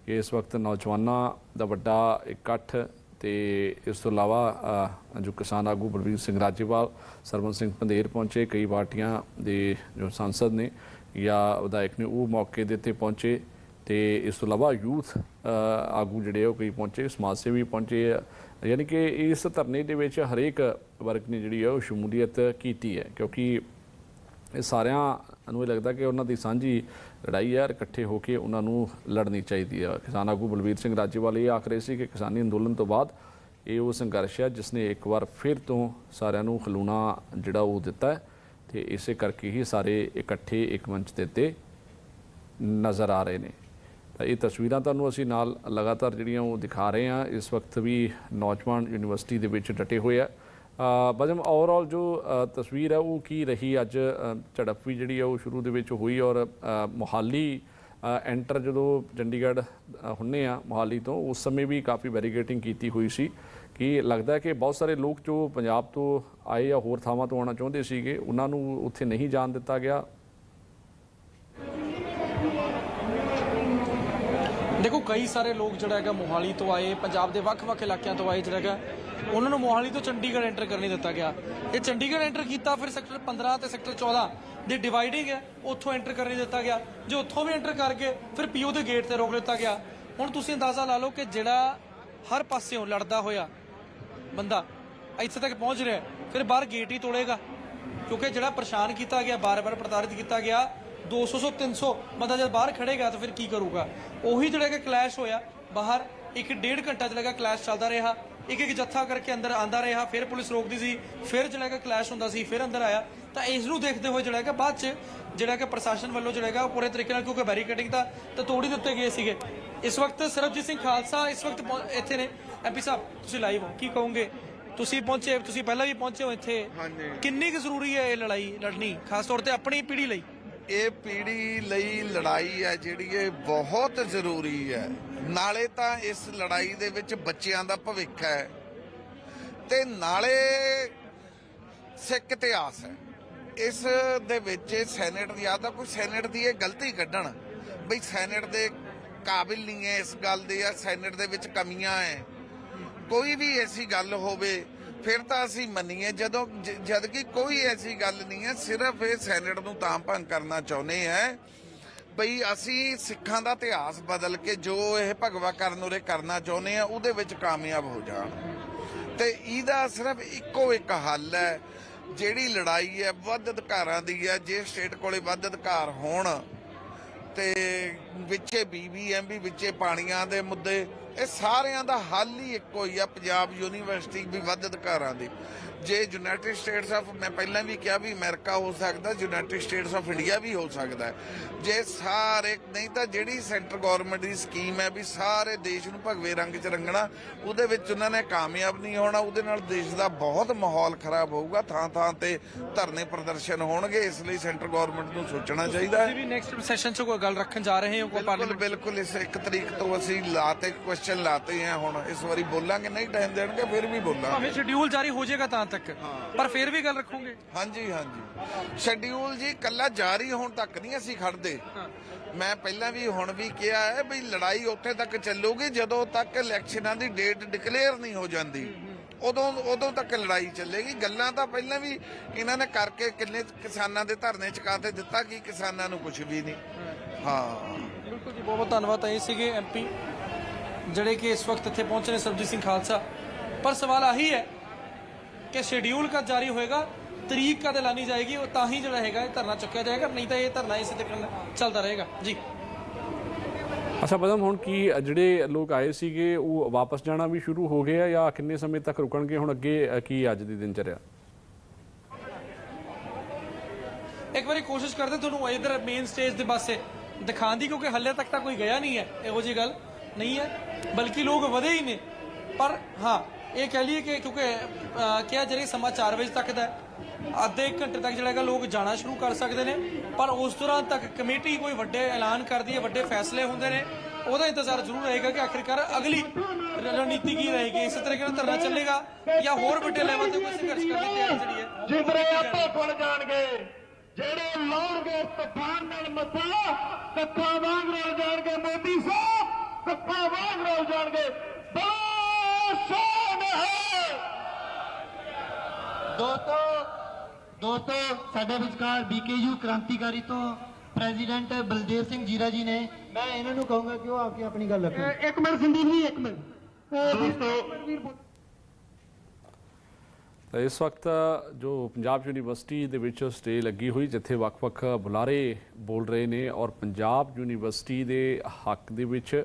ਕਿ ਇਸ ਵਕਤ ਨੌਜਵਾਨਾਂ ਦਾ ਵੱਡਾ ਇਕੱਠ ਤੇ ਇਸ ਤੋਂ ਇਲਾਵਾ ਜੋ ਕਿਸਾਨ ਆਗੂ ਬਲਵੀਰ ਸਿੰਘ ਰਾਜੇਵਾਲ ਸਰਵਨ ਸਿੰਘ ਪੰਧੇਰ ਪਹੁੰਚੇ, ਕਈ ਪਾਰਟੀਆਂ ਦੇ ਜੋ ਸੰਸਦ ਨੇ ਜਾਂ ਵਿਧਾਇਕ ਨੇ, ਉਹ ਮੌਕੇ ਦੇ ਉੱਤੇ ਪਹੁੰਚੇ ਤੇ ਇਸ ਤੋਂ ਇਲਾਵਾ ਯੂਥ ਆਗੂ ਜਿਹੜੇ ਆ ਉਹ ਕਈ ਪਹੁੰਚੇ, ਸਮਾਜ ਸੇਵੀ ਪਹੁੰਚੇ ਆ। ਯਾਨੀ ਕਿ ਇਸ ਧਰਨੇ ਦੇ ਵਿੱਚ ਹਰੇਕ ਵਰਗ ਨੇ ਜਿਹੜੀ ਆ ਉਹ ਸ਼ਮੂਲੀਅਤ ਕੀਤੀ ਹੈ, ਕਿਉਂਕਿ ਇਹ ਸਾਰਿਆਂ ਨੂੰ ਇਹ ਲੱਗਦਾ ਕਿ ਉਹਨਾਂ ਦੀ ਸਾਂਝੀ ਲੜਾਈ ਹੈ ਇਕੱਠੇ ਹੋ ਕੇ ਉਹਨਾਂ ਨੂੰ ਲੜਨੀ ਚਾਹੀਦੀ ਹੈ ਕਿਸਾਨ ਆਗੂ ਬਲਵੀਰ ਸਿੰਘ ਰਾਜੇਵਾਲ ਇਹ ਆਖ ਰਹੇ ਸੀ ਕਿ ਕਿਸਾਨੀ ਅੰਦੋਲਨ ਤੋਂ ਬਾਅਦ ਇਹ ਉਹ ਸੰਘਰਸ਼ ਹੈ ਜਿਸ ਨੇ ਇੱਕ ਵਾਰ ਫਿਰ ਤੋਂ ਸਾਰਿਆਂ ਨੂੰ ਖਲੂਣਾ ਜਿਹੜਾ ਉਹ ਦਿੱਤਾ ਹੈ ਤੇ ਇਸੇ ਕਰਕੇ ਹੀ ਸਾਰੇ ਇਕੱਠੇ ਇੱਕ ਮੰਚ ਦੇ ਉੱਤੇ ਨਜ਼ਰ ਆ ਰਹੇ ਨੇ। ਇਹ ਤਸਵੀਰਾਂ ਤੁਹਾਨੂੰ ਅਸੀਂ ਨਾਲ ਲਗਾਤਾਰ ਜਿਹੜੀਆਂ ਉਹ ਦਿਖਾ ਰਹੇ ਹਾਂ। ਇਸ ਵਕਤ ਵੀ ਨੌਜਵਾਨ ਯੂਨੀਵਰਸਿਟੀ ਦੇ ਵਿੱਚ ਡਟੇ ਹੋਏ ਆ। ਬਜਮ ਓਵਰਆਲ ਜੋ ਤਸਵੀਰ ਹੈ ਉਹ ਕੀ ਰਹੀ ਅੱਜ? ਝੜਪ ਵੀ ਜਿਹੜੀ ਹੈ ਉਹ ਸ਼ੁਰੂ ਦੇ ਵਿੱਚ ਹੋਈ ਔਰ ਅ, ਮੋਹਾਲੀ ਐਂਟਰ ਜਦੋਂ ਚੰਡੀਗੜ੍ਹ ਅ, ਹੁੰਨੇ ਆ ਮੋਹਾਲੀ ਤੋਂ ਉਸ ਸਮੇਂ ਵੀ ਕਾਫੀ ਬੈਰੀਗੇਟਿੰਗ ਕੀਤੀ ਹੋਈ ਸੀ ਕਿ ਲੱਗਦਾ ਹੈ ਕਿ ਬਹੁਤ ਸਾਰੇ ਲੋਕ ਜੋ ਪੰਜਾਬ ਤੋਂ ਆਏ ਜਾਂ ਹੋਰ ਥਾਵਾਂ ਤੋਂ ਆਉਣਾ ਚਾਹੁੰਦੇ ਸੀਗੇ ਉਹਨਾਂ ਨੂੰ ਉੱਥੇ ਨਹੀਂ ਜਾਣ ਦਿੱਤਾ ਗਿਆ। ਦੇਖੋ, ਕਈ ਸਾਰੇ ਲੋਕ ਜਿਹੜਾ ਹੈਗਾ ਮੋਹਾਲੀ ਤੋਂ ਆਏ, ਪੰਜਾਬ ਦੇ ਵੱਖ-ਵੱਖ ਇਲਾਕਿਆਂ ਤੋਂ ਆਏ ਜਿਹੜਾ ਹੈਗਾ, ਉਹਨਾਂ ਨੂੰ ਮੋਹਾਲੀ ਤੋਂ ਚੰਡੀਗੜ੍ਹ ਐਂਟਰ ਕਰਨ ਨਹੀਂ ਦਿੱਤਾ ਗਿਆ। ਇਹ ਚੰਡੀਗੜ੍ਹ ਐਂਟਰ ਕੀਤਾ, ਫਿਰ ਸੈਕਟਰ 15 ਤੇ ਸੈਕਟਰ 14 ਦੀ ਡਿਵਾਈਡਿੰਗ ਹੈ, ਉੱਥੋਂ ਐਂਟਰ ਕਰਨ ਨਹੀਂ ਦਿੱਤਾ ਗਿਆ। ਜੇ ਉੱਥੋਂ ਵੀ ਐਂਟਰ ਕਰਕੇ, ਫਿਰ ਪੀਓ ਦੇ ਗੇਟ ਤੇ ਰੋਕ ਲਿੱਤਾ ਗਿਆ। ਹੁਣ ਤੁਸੀਂ ਅੰਦਾਜ਼ਾ ਲਾ ਲਓ ਕਿ ਜਿਹੜਾ ਹਰ ਪਾਸਿਓਂ ਲੜਦਾ ਹੋਇਆ ਬੰਦਾ ਇੱਥੇ ਤੱਕ ਪਹੁੰਚ ਰਿਹਾ ਫਿਰ ਬਾਹਰ ਗੇਟ ਹੀ ਤੋੜੇਗਾ। ਕਿਉਂਕਿ ਜਿਹੜਾ ਪਰੇਸ਼ਾਨ ਕੀਤਾ ਗਿਆ, ਬਾਰ-ਬਾਰ ਪ੍ਰਤਾੜਿਤ ਕੀਤਾ ਗਿਆ 200 ਸੌ 300 ਬੰਦਾ ਜਦ ਬਾਹਰ ਖੜੇਗਾ ਤਾਂ ਫਿਰ ਕੀ ਕਰੂਗਾ? ਉਹੀ ਜਿਹੜਾ ਕਿ ਕਲੈਸ਼ ਹੋਇਆ ਬਾਹਰ ਇੱਕ ਡੇਢ ਘੰਟਾ ਜਿਹੜਾ ਕਿ ਕਲੈਸ਼ ਚੱਲਦਾ ਰਿਹਾ। ਇੱਕ ਇੱਕ ਜੱਥਾ ਕਰਕੇ ਅੰਦਰ ਆਂਦਾ ਰਿਹਾ ਫਿਰ ਪੁਲਿਸ ਰੋਕਦੀ ਸੀ ਫਿਰ ਜਿਹੜਾ ਕਿ ਕਲੈਸ਼ ਹੁੰਦਾ ਸੀ ਫਿਰ ਅੰਦਰ ਆਇਆ। ਤਾਂ ਇਸ ਨੂੰ ਦੇਖਦੇ ਹੋਏ ਜਿਹੜਾ ਕਿ ਬਾਅਦ ਚ ਜਿਹੜਾ ਕਿ ਪ੍ਰਸ਼ਾਸਨ ਵੱਲੋਂ ਜਿਹੜਾ ਹੈਗਾ ਉਹ ਪੂਰੇ ਤਰੀਕੇ ਨਾਲ ਕਿਉਂਕਿ ਬੈਰੀਕੇਡਿੰਗ ਤਾਂ ਤਾਂ ਤੋੜ ਦਿੱਤੇ ਗਏ ਸੀਗੇ। ਇਸ ਵਕਤ ਸਰਬਜੀਤ ਸਿੰਘ ਖਾਲਸਾ ਇਸ ਵਕਤ ਇੱਥੇ ਨੇ। ਐਮਪੀ ਸਾਹਿਬ ਤੁਸੀਂ ਲਾਈਵ ਹੋ ਕੀ ਕਹੋਗੇ? ਤੁਸੀਂ ਪਹੁੰਚੇ ਤੁਸੀਂ ਪਹਿਲਾਂ ਵੀ ਪਹੁੰਚੇ ਹੋ ਇੱਥੇ। ਕਿੰਨੀ ਕੁ ਜ਼ਰੂਰੀ ਹੈ ਇਹ ਲੜਾਈ ਲੜਨੀ ਖਾਸ ਤੌਰ ਤੇ ਆਪਣੀ ਪੀੜ੍ਹੀ ਲਈ? ਇਹ ਪੀੜ੍ਹੀ ਲਈ ਲੜਾਈ ਹੈ ਜਿਹੜੀ ਇਹ ਬਹੁਤ ਜ਼ਰੂਰੀ ਹੈ। ਨਾਲੇ ਤਾਂ ਇਸ ਲੜਾਈ ਦੇ ਵਿੱਚ ਬੱਚਿਆਂ ਦਾ ਭਵਿੱਖ ਹੈ ਤੇ ਨਾਲੇ ਸਿੱਖ ਇਤਿਹਾਸ ਹੈ। ਇਸ ਦੇ ਵਿੱਚ ਸੈਨੇਟ ਦੀ ਆ ਤਾਂ ਕੋਈ ਸੈਨੇਟ ਦੀ ਇਹ ਗਲਤੀ ਕੱਢਣ। ਬਈ ਸੈਨੇਟ ਦੇ ਕਾਬਿਲ ਨਹੀਂ ਹੈ ਇਸ ਗੱਲ ਦੇ ਜਾਂ ਸੈਨੇਟ ਦੇ ਵਿੱਚ ਕਮੀਆਂ ਹੈ। ਕੋਈ ਵੀ ਐਸੀ ਗੱਲ ਹੋਵੇ ਫਿਰ ਤਾਂ ਅਸੀਂ ਮੰਨੀਏ, ਜਦੋਂ ਜ- ਜਦ ਕਿ ਕੋਈ ਐਸੀ ਗੱਲ ਨਹੀਂ ਹੈ, ਸਿਰਫ ਇਹ ਸੈਨੇਟ ਨੂੰ ਤਾਂ ਭੰਗ ਕਰਨਾ ਚਾਹੁੰਦੇ ਹੈ ਬਈ ਅਸੀਂ ਸਿੱਖਾਂ ਦਾ ਇਤਿਹਾਸ ਬਦਲ ਕੇ ਜੋ ਇਹ ਭਗਵਾ ਕਰਨ ਉਰੇ ਕਰਨਾ ਚਾਹੁੰਦੇ ਆ ਉਹਦੇ ਵਿੱਚ ਕਾਮਯਾਬ ਹੋ ਜਾਣ। ਤੇ ਇਹਦਾ ਸਿਰਫ ਇੱਕੋ ਇੱਕ ਹੱਲ ਹੈ, ਜਿਹੜੀ ਲੜਾਈ ਹੈ, ਵੱਧ ਅਧਿਕਾਰਾਂ ਦੀ ਹੈ, ਜੇ ਸਟੇਟ ਕੋਲੇ ਵੱਧ ਅਧਿਕਾਰ ਹੋਣ ਤੇ ਵਿੱਚੇ ਬੀਬੀਐਮਬੀ ਵਿੱਚੇ ਪਾਣੀਆਂ ਦੇ ਮੁੱਦੇ ਇਹ ਸਾਰਿਆਂ ਦਾ ਹੱਲ ਹੀ ਇੱਕੋ ਹੀ ਆ ਪੰਜਾਬ ਯੂਨੀਵਰਸਿਟੀ ਵੀ ਵੱਧ ਅਧਿਕਾਰਾਂ ਦੀ ਜੇ ਯੂਨਾਈਟਿਡ ਸਟੇਟਸ ਆਫ ਮੈਂ ਪਹਿਲਾਂ ਵੀ ਕਿਹਾ ਵੀ ਅਮਰੀਕਾ ਹੋ ਸਕਦਾ ਯੂਨਾਈਟਿਡ ਸਟੇਟਸ ਆਫ ਇੰਡੀਆ ਵੀ ਹੋ ਸਕਦਾ। ਜੇ ਸਾਰੇ ਨਹੀਂ ਤਾਂ ਜਿਹੜੀ ਸੈਂਟਰ ਗਵਰਨਮੈਂਟ ਦੀ ਸਕੀਮ ਹੈ ਵੀ ਸਾਰੇ ਦੇਸ਼ ਨੂੰ ਭਗਵੇ ਰੰਗ 'ਚ ਰੰਗਣਾ ਉਹਦੇ ਵਿੱਚ ਉਹਨਾਂ ਨੇ ਕਾਮਯਾਬ ਨਹੀਂ ਹੋਣਾ ਉਹਦੇ ਨਾਲ ਦੇਸ਼ ਦਾ ਬਹੁਤ ਮਾਹੌਲ ਖਰਾਬ ਹੋਊਗਾ ਥਾਂ ਥਾਂ ਤੇ ਧਰਨੇ ਪ੍ਰਦਰਸ਼ਨ ਹੋਣਗੇ ਇਸ ਲਈ ਸੈਂਟਰ ਗਵਰਨਮੈਂਟ ਨੂੰ ਸੋਚਣਾ ਚਾਹੀਦਾ ਹੈ ਵੀ ਨੈਕਸਟ ਸੈਸ਼ਨ 'ਚ ਕੋਈ ਗੱਲ ਰੱਖਣ ਜਾ ਰਹੇ ਹੋ ਕੋਈ ਪਾਰਲੀਮੈਂਟ ਬਿਲਕੁਲ ਇਸ ਇੱਕ ਤਰੀਕ ਤੋਂ ਅਸੀਂ ਲਾਤੇ ਕੁਐਸਚਨ ਲਾਤੇ ਆ ਹੁਣ ਇਸ ਵਾਰੀ ਬੋਲਾਂਗੇ ਨਹੀਂ ਟਾਈਮ ਦੇਣਗੇ ਫਿਰ ਵੀ ਬੋਲਾਂਗੇ। ਭਾਵੇਂ ਸ਼ਡਿਊਲ ਜਾਰੀ ਹੋ ਜਾਏਗਾ ਤਾਂ ਤੱਕ ਪਰ ਫਿਰ ਵੀ ਗੱਲ ਰੱਖੋਗੇ? ਹਾਂਜੀ ਹਾਂਜੀ। ਸ਼ਡਿਊਲ ਜੀ ਕੱਲਾ ਜਾਰੀ ਹੋਣ ਤੱਕ ਨਹੀਂ ਅਸੀਂ ਖੜਦੇ। ਮੈਂ ਪਹਿਲਾਂ ਵੀ ਹੁਣ ਵੀ ਕਿਹਾ ਹੈ ਵੀ ਲੜਾਈ ਉੱਥੇ ਤੱਕ ਚੱਲੂਗੀ ਜਦੋਂ ਤੱਕ ਇਲੈਕਸ਼ਨਾਂ ਦੀ ਡੇਟ ਡਿਕਲੇਅਰ ਨਹੀਂ ਹੋ ਜਾਂਦੀ। ਉਦੋਂ ਉਦੋਂ ਤੱਕ ਲੜਾਈ ਚੱਲੇਗੀ। ਗੱਲਾਂ ਤਾਂ ਪਹਿਲਾਂ ਵੀ ਇਹਨਾਂ ਨੇ ਕਰਕੇ ਕਿੰਨੇ ਕਿਸਾਨਾਂ ਦੇ ਧਰਨੇ ਚੁਕਾਤੇ ਦਿੱਤਾ ਕਿ ਕਿਸਾਨਾਂ ਨੂੰ ਕੁਝ ਵੀ ਨਹੀਂ। ਹਾਂ। ਬਿਲਕੁਲ ਜੀ ਬਹੁਤ ਬਹੁਤ ਧੰਨਵਾਦ ਇਹ ਸੀਗੇ ਐਮਪੀ ਜਿਹੜੇ ਕਿ ਇਸ ਵਕਤ ਇੱਥੇ ਪਹੁੰਚੇ ਨੇ ਸਰਬਜੀਤ ਸਿੰਘ ਖਾਲਸਾ। ਪਰ ਸਵਾਲ ਆਹੀ ਹੈ ਕਿ ਸ਼ਡਿਊਲ ਕਦ ਜਾਰੀ ਹੋਏਗਾ ਤਰੀਕ ਕਦ ਐਲਾਨੀ ਜਾਏਗੀ ਉਹ ਤਾਂ ਹੀ ਜਿਹੜਾ ਹੈਗਾ ਇਹ ਧਰਨਾ ਚੁੱਕਿਆ ਜਾਏਗਾ ਨਹੀਂ ਤਾਂ ਇਹ ਧਰਨਾ ਇਸੇ ਤਰੀਕੇ ਚੱਲਦਾ ਰਹੇਗਾ। ਜੀ। ਅੱਛਾ ਬਦਮ ਹੁਣ ਕੀ ਜਿਹੜੇ ਲੋਕ ਆਏ ਸੀਗੇ ਉਹ ਵਾਪਸ ਜਾਣਾ ਵੀ ਸ਼ੁਰੂ ਹੋ ਗਏ ਆ ਜਾਂ ਕਿੰਨੇ ਸਮੇਂ ਤੱਕ ਰੁਕਣਗੇ? ਹੁਣ ਅੱਗੇ ਕੀ ਅੱਜ ਦੀ ਦਿਨਚਰਿਆ ਇੱਕ ਵਾਰੀ ਕੋਸ਼ਿਸ਼ ਕਰਦੇ ਤੁਹਾਨੂੰ ਇਧਰ ਮੇਨ ਸਟੇਜ ਦੇ ਪਾਸੇ ਦਿਖਾਉਣ ਦੀ ਕਿਉਂਕਿ ਹੱਲੇ ਤੱਕ ਤਾਂ ਕੋਈ ਗਿਆ ਨਹੀਂ ਹੈ ਇਹੋ ਜੀ ਗੱਲ। ਨਹੀਂ ਹੈ ਬਲਕਿ ਲੋਕ ਵਧੇ ਹੀ ਨੇ ਪਰ ਹਾਂ ਇਹ ਕਹਿ ਲਈਏ ਕਿ ਕਿਉਂਕਿ ਕਿਹਾ ਜਿਹੜੇ ਸਮਾਂ 4 ਵਜੇ ਤੱਕ ਦਾ ਅੱਧੇ ਇੱਕ ਘੰਟੇ ਤੱਕ ਜਿਹੜਾ ਹੈਗਾ ਲੋਕ ਜਾਣਾ ਸ਼ੁਰੂ ਕਰ ਸਕਦੇ ਨੇ ਪਰ ਉਸ ਦੌਰਾਨ ਤੱਕ ਕਮੇਟੀ ਕੋਈ ਵੱਡੇ ਐਲਾਨ ਕਰਦੀ ਹੈ ਵੱਡੇ ਫੈਸਲੇ ਹੁੰਦੇ ਨੇ ਉਹਦਾ ਇੰਤਜ਼ਾਰ ਜ਼ਰੂਰ ਰਹੇਗਾ ਕਿ ਆਖਿਰਕਾਰ ਅਗਲੀ ਰਣਨੀਤੀ ਕੀ ਰਹੇਗੀ ਇਸੇ ਤਰੀਕੇ ਨਾਲ ਧਰਨਾ ਚੱਲੇਗਾ ਜਾਂ ਹੋਰ ਵੱਡੇ ਲੈਵਲ ਤੇ ਕੋਈ ਸੰਘਰਸ਼ ਕਰਨ ਦੀ ਤਿਆਰੀ ਜਿਹੜੀ ਹੈ ਜਿਗਰੇ ਆਪੇ ਖੁੱਲ ਜਾਣਗੇ ਜਿਹੜੇ ਲਾਉਣਗੇ ਤੂਫਾਨ ਨਾਲ ਮੱਥਾ ਕੱਖਾਂ ਵਾਂਗ ਰਲ ਜਾਣਗੇ ਮੋਦੀ ਸਾਹਿਬ ਸੱਤਾ ਵਾਂਗ ਰੋਲ ਜਾਣਗੇ। ਬਾਸ਼ਾਨ ਹੈ। ਦੋਸਤੋ ਦੋਸਤੋ ਸਾਡੇ ਵਿਚਕਾਰ ਬੀਕੇਯੂ ਕ੍ਰਾਂਤੀਕਾਰੀ ਤੋਂ ਪ੍ਰੈਜ਼ੀਡੈਂਟ ਬਲਦੇਵ ਸਿੰਘ ਜੀਰਾ ਜੀ ਨੇ। ਮੈਂ ਇਹਨਾਂ ਨੂੰ ਕਹੂੰਗਾ ਕਿ ਉਹ ਆ ਕੇ ਆਪਣੀ ਗੱਲ ਰੱਖਣ। ਇੱਕ ਮਿੰਟ ਸੰਦੀਪ ਜੀ ਇੱਕ ਮਿੰਟ। ਦੋਸਤੋ ਤਾਂ ਇਸ ਵਕਤ ਜੋ ਪੰਜਾਬ ਯੂਨੀਵਰਸਿਟੀ ਦੇ ਵਿੱਚ ਸਟੇ ਲੱਗੀ ਹੋਈ ਜਿੱਥੇ ਵੱਖ-ਵੱਖ ਬੁਲਾਰੇ ਬੋਲ ਰਹੇ ਨੇ ਔਰ ਪੰਜਾਬ ਯੂਨੀਵਰਸਿਟੀ ਦੇ ਹੱਕ ਦੇ ਵਿੱਚ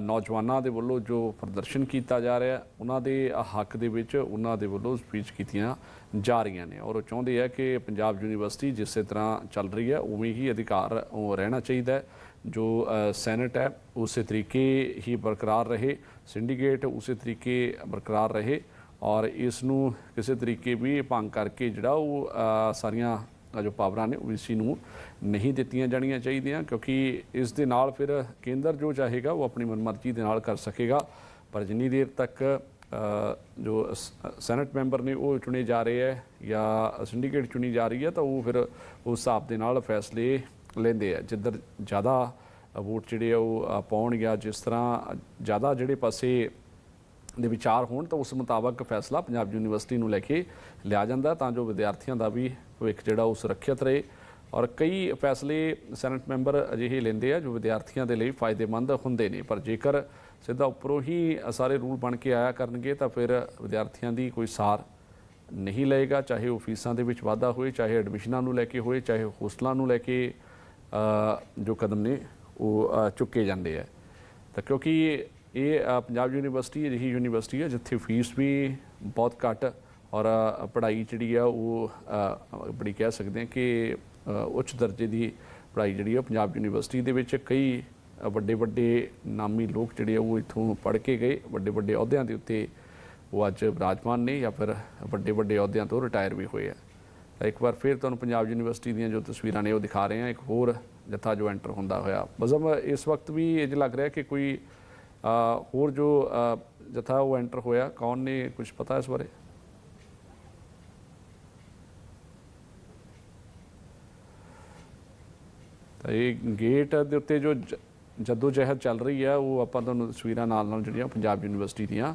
ਨੌਜਵਾਨਾਂ ਦੇ ਵੱਲੋਂ ਜੋ ਪ੍ਰਦਰਸ਼ਨ ਕੀਤਾ ਜਾ ਰਿਹਾ ਉਹਨਾਂ ਦੇ ਹੱਕ ਦੇ ਵਿੱਚ ਉਹਨਾਂ ਦੇ ਵੱਲੋਂ ਸਪੀਚ ਕੀਤੀਆਂ ਜਾ ਰਹੀਆਂ ਨੇ। ਔਰ ਉਹ ਚਾਹੁੰਦੇ ਆ ਕਿ ਪੰਜਾਬ ਯੂਨੀਵਰਸਿਟੀ ਜਿਸੇ ਤਰ੍ਹਾਂ ਚੱਲ ਰਹੀ ਹੈ ਉਵੇਂ ਹੀ ਅਧਿਕਾਰ ਉਹ ਰਹਿਣਾ ਚਾਹੀਦਾ ਹੈ। ਜੋ ਅ, ਸੈਨੇਟ ਹੈ ਉਸੇ ਤਰੀਕੇ ਹੀ ਬਰਕਰਾਰ ਰਹੇ ਸਿੰਡੀਕੇਟ ਉਸੇ ਤਰੀਕੇ ਬਰਕਰਾਰ ਰਹੇ। ਔਰ ਇਸ ਨੂੰ ਕਿਸੇ ਤਰੀਕੇ ਵੀ ਭੰਗ ਕਰਕੇ ਜਿਹੜਾ ਉਹ ਸਾਰੀਆਂ ਜੋ ਪਾਵਰਾਂ ਨੇ ਓਬੀਸੀ ਨੂੰ ਨਹੀਂ ਦਿੱਤੀਆਂ ਜਾਣੀਆਂ ਚਾਹੀਦੀਆਂ ਕਿਉਂਕਿ ਇਸ ਦੇ ਨਾਲ ਫਿਰ ਕੇਂਦਰ ਜੋ ਚਾਹੇਗਾ ਉਹ ਆਪਣੀ ਮਨਮਰਜ਼ੀ ਦੇ ਨਾਲ ਕਰ ਸਕੇਗਾ। ਪਰ ਜਿੰਨੀ ਦੇਰ ਤੱਕ ਜੋ ਸ- ਸੈਨੇਟ ਮੈਂਬਰ ਨੇ ਉਹ ਚੁਣੇ ਜਾ ਰਹੇ ਹੈ ਜਾਂ ਸਿੰਡੀਕੇਟ ਚੁਣੀ ਜਾ ਰਹੀ ਹੈ ਤਾਂ ਉਹ ਫਿਰ ਉਸ ਹਿਸਾਬ ਦੇ ਨਾਲ ਫੈਸਲੇ ਲੈਂਦੇ ਆ ਜਿੱਧਰ ਜ਼ਿਆਦਾ ਵੋਟ ਜਿਹੜੇ ਆ ਉਹ ਪਾਉਣ ਜਾਂ ਜਿਸ ਤਰ੍ਹਾਂ ਜ਼ਿਆਦਾ ਜਿਹੜੇ ਪਾਸੇ ਦੇ ਵਿਚਾਰ ਹੋਣ ਤਾਂ ਉਸ ਮੁਤਾਬਕ ਫੈਸਲਾ ਪੰਜਾਬ ਯੂਨੀਵਰਸਿਟੀ ਨੂੰ ਲੈ ਕੇ ਲਿਆ ਜਾਂਦਾ ਤਾਂ ਜੋ ਵਿਦਿਆਰਥੀਆਂ ਦਾ ਵੀ ਭਵਿੱਖ ਜਿਹੜਾ ਉਹ ਸੁਰੱਖਿਅਤ ਰਹੇ। ਔਰ ਕਈ ਫੈਸਲੇ ਸੈਨੇਟ ਮੈਂਬਰ ਅਜਿਹੇ ਲੈਂਦੇ ਆ ਜੋ ਵਿਦਿਆਰਥੀਆਂ ਦੇ ਲਈ ਫਾਇਦੇਮੰਦ ਹੁੰਦੇ ਨੇ। ਪਰ ਜੇਕਰ ਸਿੱਧਾ ਉੱਪਰੋਂ ਹੀ ਸਾਰੇ ਰੂਲ ਬਣ ਕੇ ਆਇਆ ਕਰਨਗੇ ਤਾਂ ਫਿਰ ਵਿਦਿਆਰਥੀਆਂ ਦੀ ਕੋਈ ਸਾਰ ਨਹੀਂ ਲਏਗਾ। ਚਾਹੇ ਉਹ ਫੀਸਾਂ ਦੇ ਵਿੱਚ ਵਾਧਾ ਹੋਏ, ਚਾਹੇ ਐਡਮਿਸ਼ਨਾਂ ਨੂੰ ਲੈ ਕੇ ਹੋਏ, ਚਾਹੇ ਹੋਸਟਲਾਂ ਨੂੰ ਲੈ ਕੇ ਜੋ ਕਦਮ ਨੇ ਉਹ ਚੁੱਕੇ ਜਾਂਦੇ ਆ। ਤਾਂ ਕਿਉਂਕਿ ਇਹ ਪੰਜਾਬ ਯੂਨੀਵਰਸਿਟੀ ਅਜਿਹੀ ਯੂਨੀਵਰਸਿਟੀ ਹੈ, ਜਿੱਥੇ ਫੀਸ ਵੀ ਬਹੁਤ ਘੱਟ ਔਰ ਪੜ੍ਹਾਈ ਜਿਹੜੀ ਆ ਉਹ ਬੜੀ ਕਹਿ ਸਕਦੇ ਹਾਂ ਕਿ ਉੱਚ ਦਰਜੇ ਦੀ ਪੜ੍ਹਾਈ ਜਿਹੜੀ ਆ ਪੰਜਾਬ ਯੂਨੀਵਰਸਿਟੀ ਦੇ ਵਿੱਚ ਕਈ ਵੱਡੇ ਵੱਡੇ ਨਾਮੀ ਲੋਕ ਜਿਹੜੇ ਆ ਉਹ ਇੱਥੋਂ ਪੜ੍ਹ ਕੇ ਗਏ, ਵੱਡੇ ਵੱਡੇ ਅਹੁਦਿਆਂ ਦੇ ਉੱਤੇ ਉਹ ਅੱਜ ਵਿਰਾਜਮਾਨ ਨੇ ਜਾਂ ਫਿਰ ਵੱਡੇ ਵੱਡੇ ਅਹੁਦਿਆਂ ਤੋਂ ਰਿਟਾਇਰ ਵੀ ਹੋਏ ਆ। ਤਾਂ ਇੱਕ ਵਾਰ ਫਿਰ ਤੁਹਾਨੂੰ ਪੰਜਾਬ ਯੂਨੀਵਰਸਿਟੀ ਦੀਆਂ ਜੋ ਤਸਵੀਰਾਂ ਨੇ ਉਹ ਦਿਖਾ ਰਹੇ ਹਾਂ, ਇੱਕ ਹੋਰ ਜਥਾ ਜੋ ਐਂਟਰ ਹੁੰਦਾ ਹੋਇਆ। ਬਜ਼ਮ ਇਸ ਵਕਤ ਵੀ ਇੰਜ ਲੱਗ ਰਿਹਾ ਕਿ ਕੋਈ ਹੋਰ ਜੋ ਜਥਾ ਉਹ ਐਂਟਰ ਹੋਇਆ, ਕੌਣ ਨੇ ਕੁਝ ਪਤਾ ਇਸ ਬਾਰੇ? ਤਾਂ ਇਹ ਗੇਟ ਦੇ ਉੱਤੇ ਜੋ ਜ- ਜੱਦੋ ਜਹਿਦ ਚੱਲ ਰਹੀ ਹੈ ਉਹ ਆਪਾਂ ਤੁਹਾਨੂੰ ਤਸਵੀਰਾਂ ਨਾਲ ਨਾਲ ਜਿਹੜੀਆਂ ਪੰਜਾਬ ਯੂਨੀਵਰਸਿਟੀ ਦੀਆਂ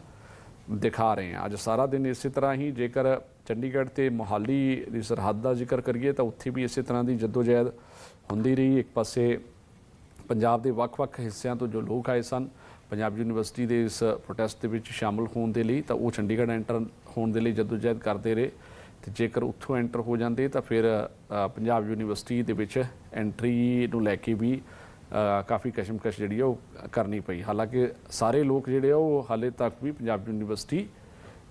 ਦਿਖਾ ਰਹੇ ਹਾਂ। ਅੱਜ ਸਾਰਾ ਦਿਨ ਇਸੇ ਤਰ੍ਹਾਂ ਹੀ ਜੇਕਰ ਚੰਡੀਗੜ੍ਹ ਤੇ ਮੋਹਾਲੀ ਦੀ ਸਰਹੱਦ ਦਾ ਜ਼ਿਕਰ ਕਰੀਏ, ਤਾਂ ਉੱਥੇ ਵੀ ਇਸੇ ਤਰ੍ਹਾਂ ਦੀ ਜੱਦੋ ਜਹਿਦ ਹੁੰਦੀ ਰਹੀ। ਇੱਕ ਪਾਸੇ ਪੰਜਾਬ ਦੇ ਵੱਖ-ਵੱਖ ਹਿੱਸਿਆਂ ਤੋਂ ਜੋ ਲੋਕ ਆਏ ਸਨ ਪੰਜਾਬ ਯੂਨੀਵਰਸਿਟੀ ਦੇ ਇਸ ਪ੍ਰੋਟੈਸਟ ਦੇ ਵਿੱਚ ਸ਼ਾਮਲ ਹੋਣ ਦੇ ਲਈ ਤਾਂ ਉਹ ਚੰਡੀਗੜ੍ਹ ਐਂਟਰ ਹੋਣ ਦੇ ਲਈ ਜਦੋਜਹਿਦ ਕਰਦੇ ਰਹੇ ਤੇ ਜੇਕਰ ਉੱਥੋਂ ਐਂਟਰ ਹੋ ਜਾਂਦੇ ਤਾਂ ਫਿਰ ਪੰਜਾਬ ਯੂਨੀਵਰਸਿਟੀ ਦੇ ਵਿੱਚ ਐਂਟਰੀ ਨੂੰ ਲੈ ਕੇ ਵੀ ਕਾਫੀ ਕਸ਼ਮਕਸ਼ ਜਿਹੜੀ ਆ ਉਹ ਕਰਨੀ ਪਈ। ਹਾਲਾਂਕਿ ਸਾਰੇ ਲੋਕ ਜਿਹੜੇ ਆ ਉਹ ਹਾਲੇ ਤੱਕ ਵੀ ਪੰਜਾਬ ਯੂਨੀਵਰਸਿਟੀ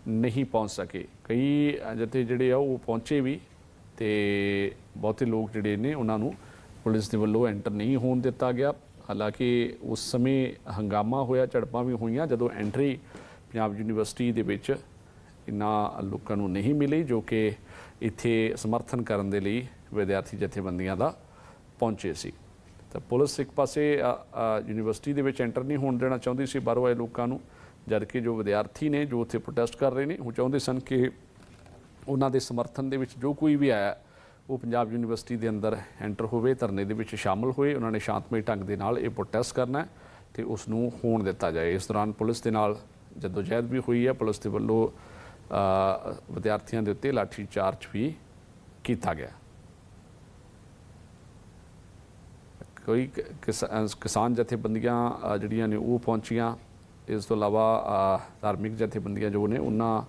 ਨਹੀਂ ਪਹੁੰਚ ਸਕੇ। ਕਈ ਜਥੇ ਜਿਹੜੇ ਆ ਉਹ ਪਹੁੰਚੇ ਵੀ ਤੇ ਬਹੁਤੇ ਲੋਕ ਜਿਹੜੇ ਨੇ ਉਹਨਾਂ ਨੂੰ ਪੁਲਿਸ ਦੇ ਵੱਲੋਂ ਐਂਟਰ ਨਹੀਂ ਹੋਣ ਦਿੱਤਾ ਗਿਆ। ਹਾਲਾਂਕਿ ਉਸ ਸਮੇਂ ਹੰਗਾਮਾ ਹੋਇਆ, ਝੜਪਾਂ ਵੀ ਹੋਈਆਂ ਜਦੋਂ ਐਂਟਰੀ ਪੰਜਾਬ ਯੂਨੀਵਰਸਿਟੀ ਦੇ ਵਿੱਚ ਇਨ੍ਹਾਂ ਲੋਕਾਂ ਨੂੰ ਨਹੀਂ ਮਿਲੀ, ਜੋ ਕਿ ਇੱਥੇ ਸਮਰਥਨ ਕਰਨ ਦੇ ਲਈ ਵਿਦਿਆਰਥੀ ਜਥੇਬੰਦੀਆਂ ਦਾ ਪਹੁੰਚੇ ਸੀ। ਤਾਂ ਪੁਲਿਸ ਇੱਕ ਪਾਸੇ ਯੂਨੀਵਰਸਿਟੀ ਦੇ ਵਿੱਚ ਐਂਟਰ ਨਹੀਂ ਹੋਣ ਦੇਣਾ ਚਾਹੁੰਦੀ ਸੀ ਬਾਹਰੋਂ ਆਏ ਲੋਕਾਂ ਨੂੰ, ਜਦਕਿ ਜੋ ਵਿਦਿਆਰਥੀ ਨੇ ਜੋ ਉੱਥੇ ਪ੍ਰੋਟੈਸਟ ਕਰ ਰਹੇ ਨੇ, ਉਹ ਚਾਹੁੰਦੇ ਸਨ ਕਿ ਉਹਨਾਂ ਦੇ ਸਮਰਥਨ ਦੇ ਵਿੱਚ ਜੋ ਕੋਈ ਵੀ ਆਇਆ ਉਹ ਪੰਜਾਬ ਯੂਨੀਵਰਸਿਟੀ ਦੇ ਅੰਦਰ ਐਂਟਰ ਹੋਵੇ, ਧਰਨੇ ਦੇ ਵਿੱਚ ਸ਼ਾਮਲ ਹੋਏ, ਉਹਨਾਂ ਨੇ ਸ਼ਾਂਤਮਈ ਢੰਗ ਦੇ ਨਾਲ ਇਹ ਪ੍ਰੋਟੈਸਟ ਕਰਨਾ ਹੈ ਤੇ ਉਸ ਨੂੰ ਹੋਣ ਦਿੱਤਾ ਜਾਏ। ਇਸ ਦੌਰਾਨ ਪੁਲਿਸ ਦੇ ਨਾਲ ਜਦੋਜਹਿਦ ਵੀ ਹੋਈ ਹੈ। ਪੁਲਿਸ ਦੇ ਵੱਲੋਂ ਵਿਦਿਆਰਥੀਆਂ ਦੇ ਉੱਤੇ ਲਾਠੀ ਚਾਰਜ ਵੀ ਕੀਤਾ ਗਿਆ। ਕੋਈ ਕ- ਕਿਸਾਨ ਜਥੇਬੰਦੀਆਂ ਜਿਹੜੀਆਂ ਨੇ ਉਹ ਪਹੁੰਚੀਆਂ, ਇਸ ਤੋਂ ਇਲਾਵਾ ਧਾਰਮਿਕ ਜਥੇਬੰਦੀਆਂ ਜੋ ਨੇ, ਉਹਨਾਂ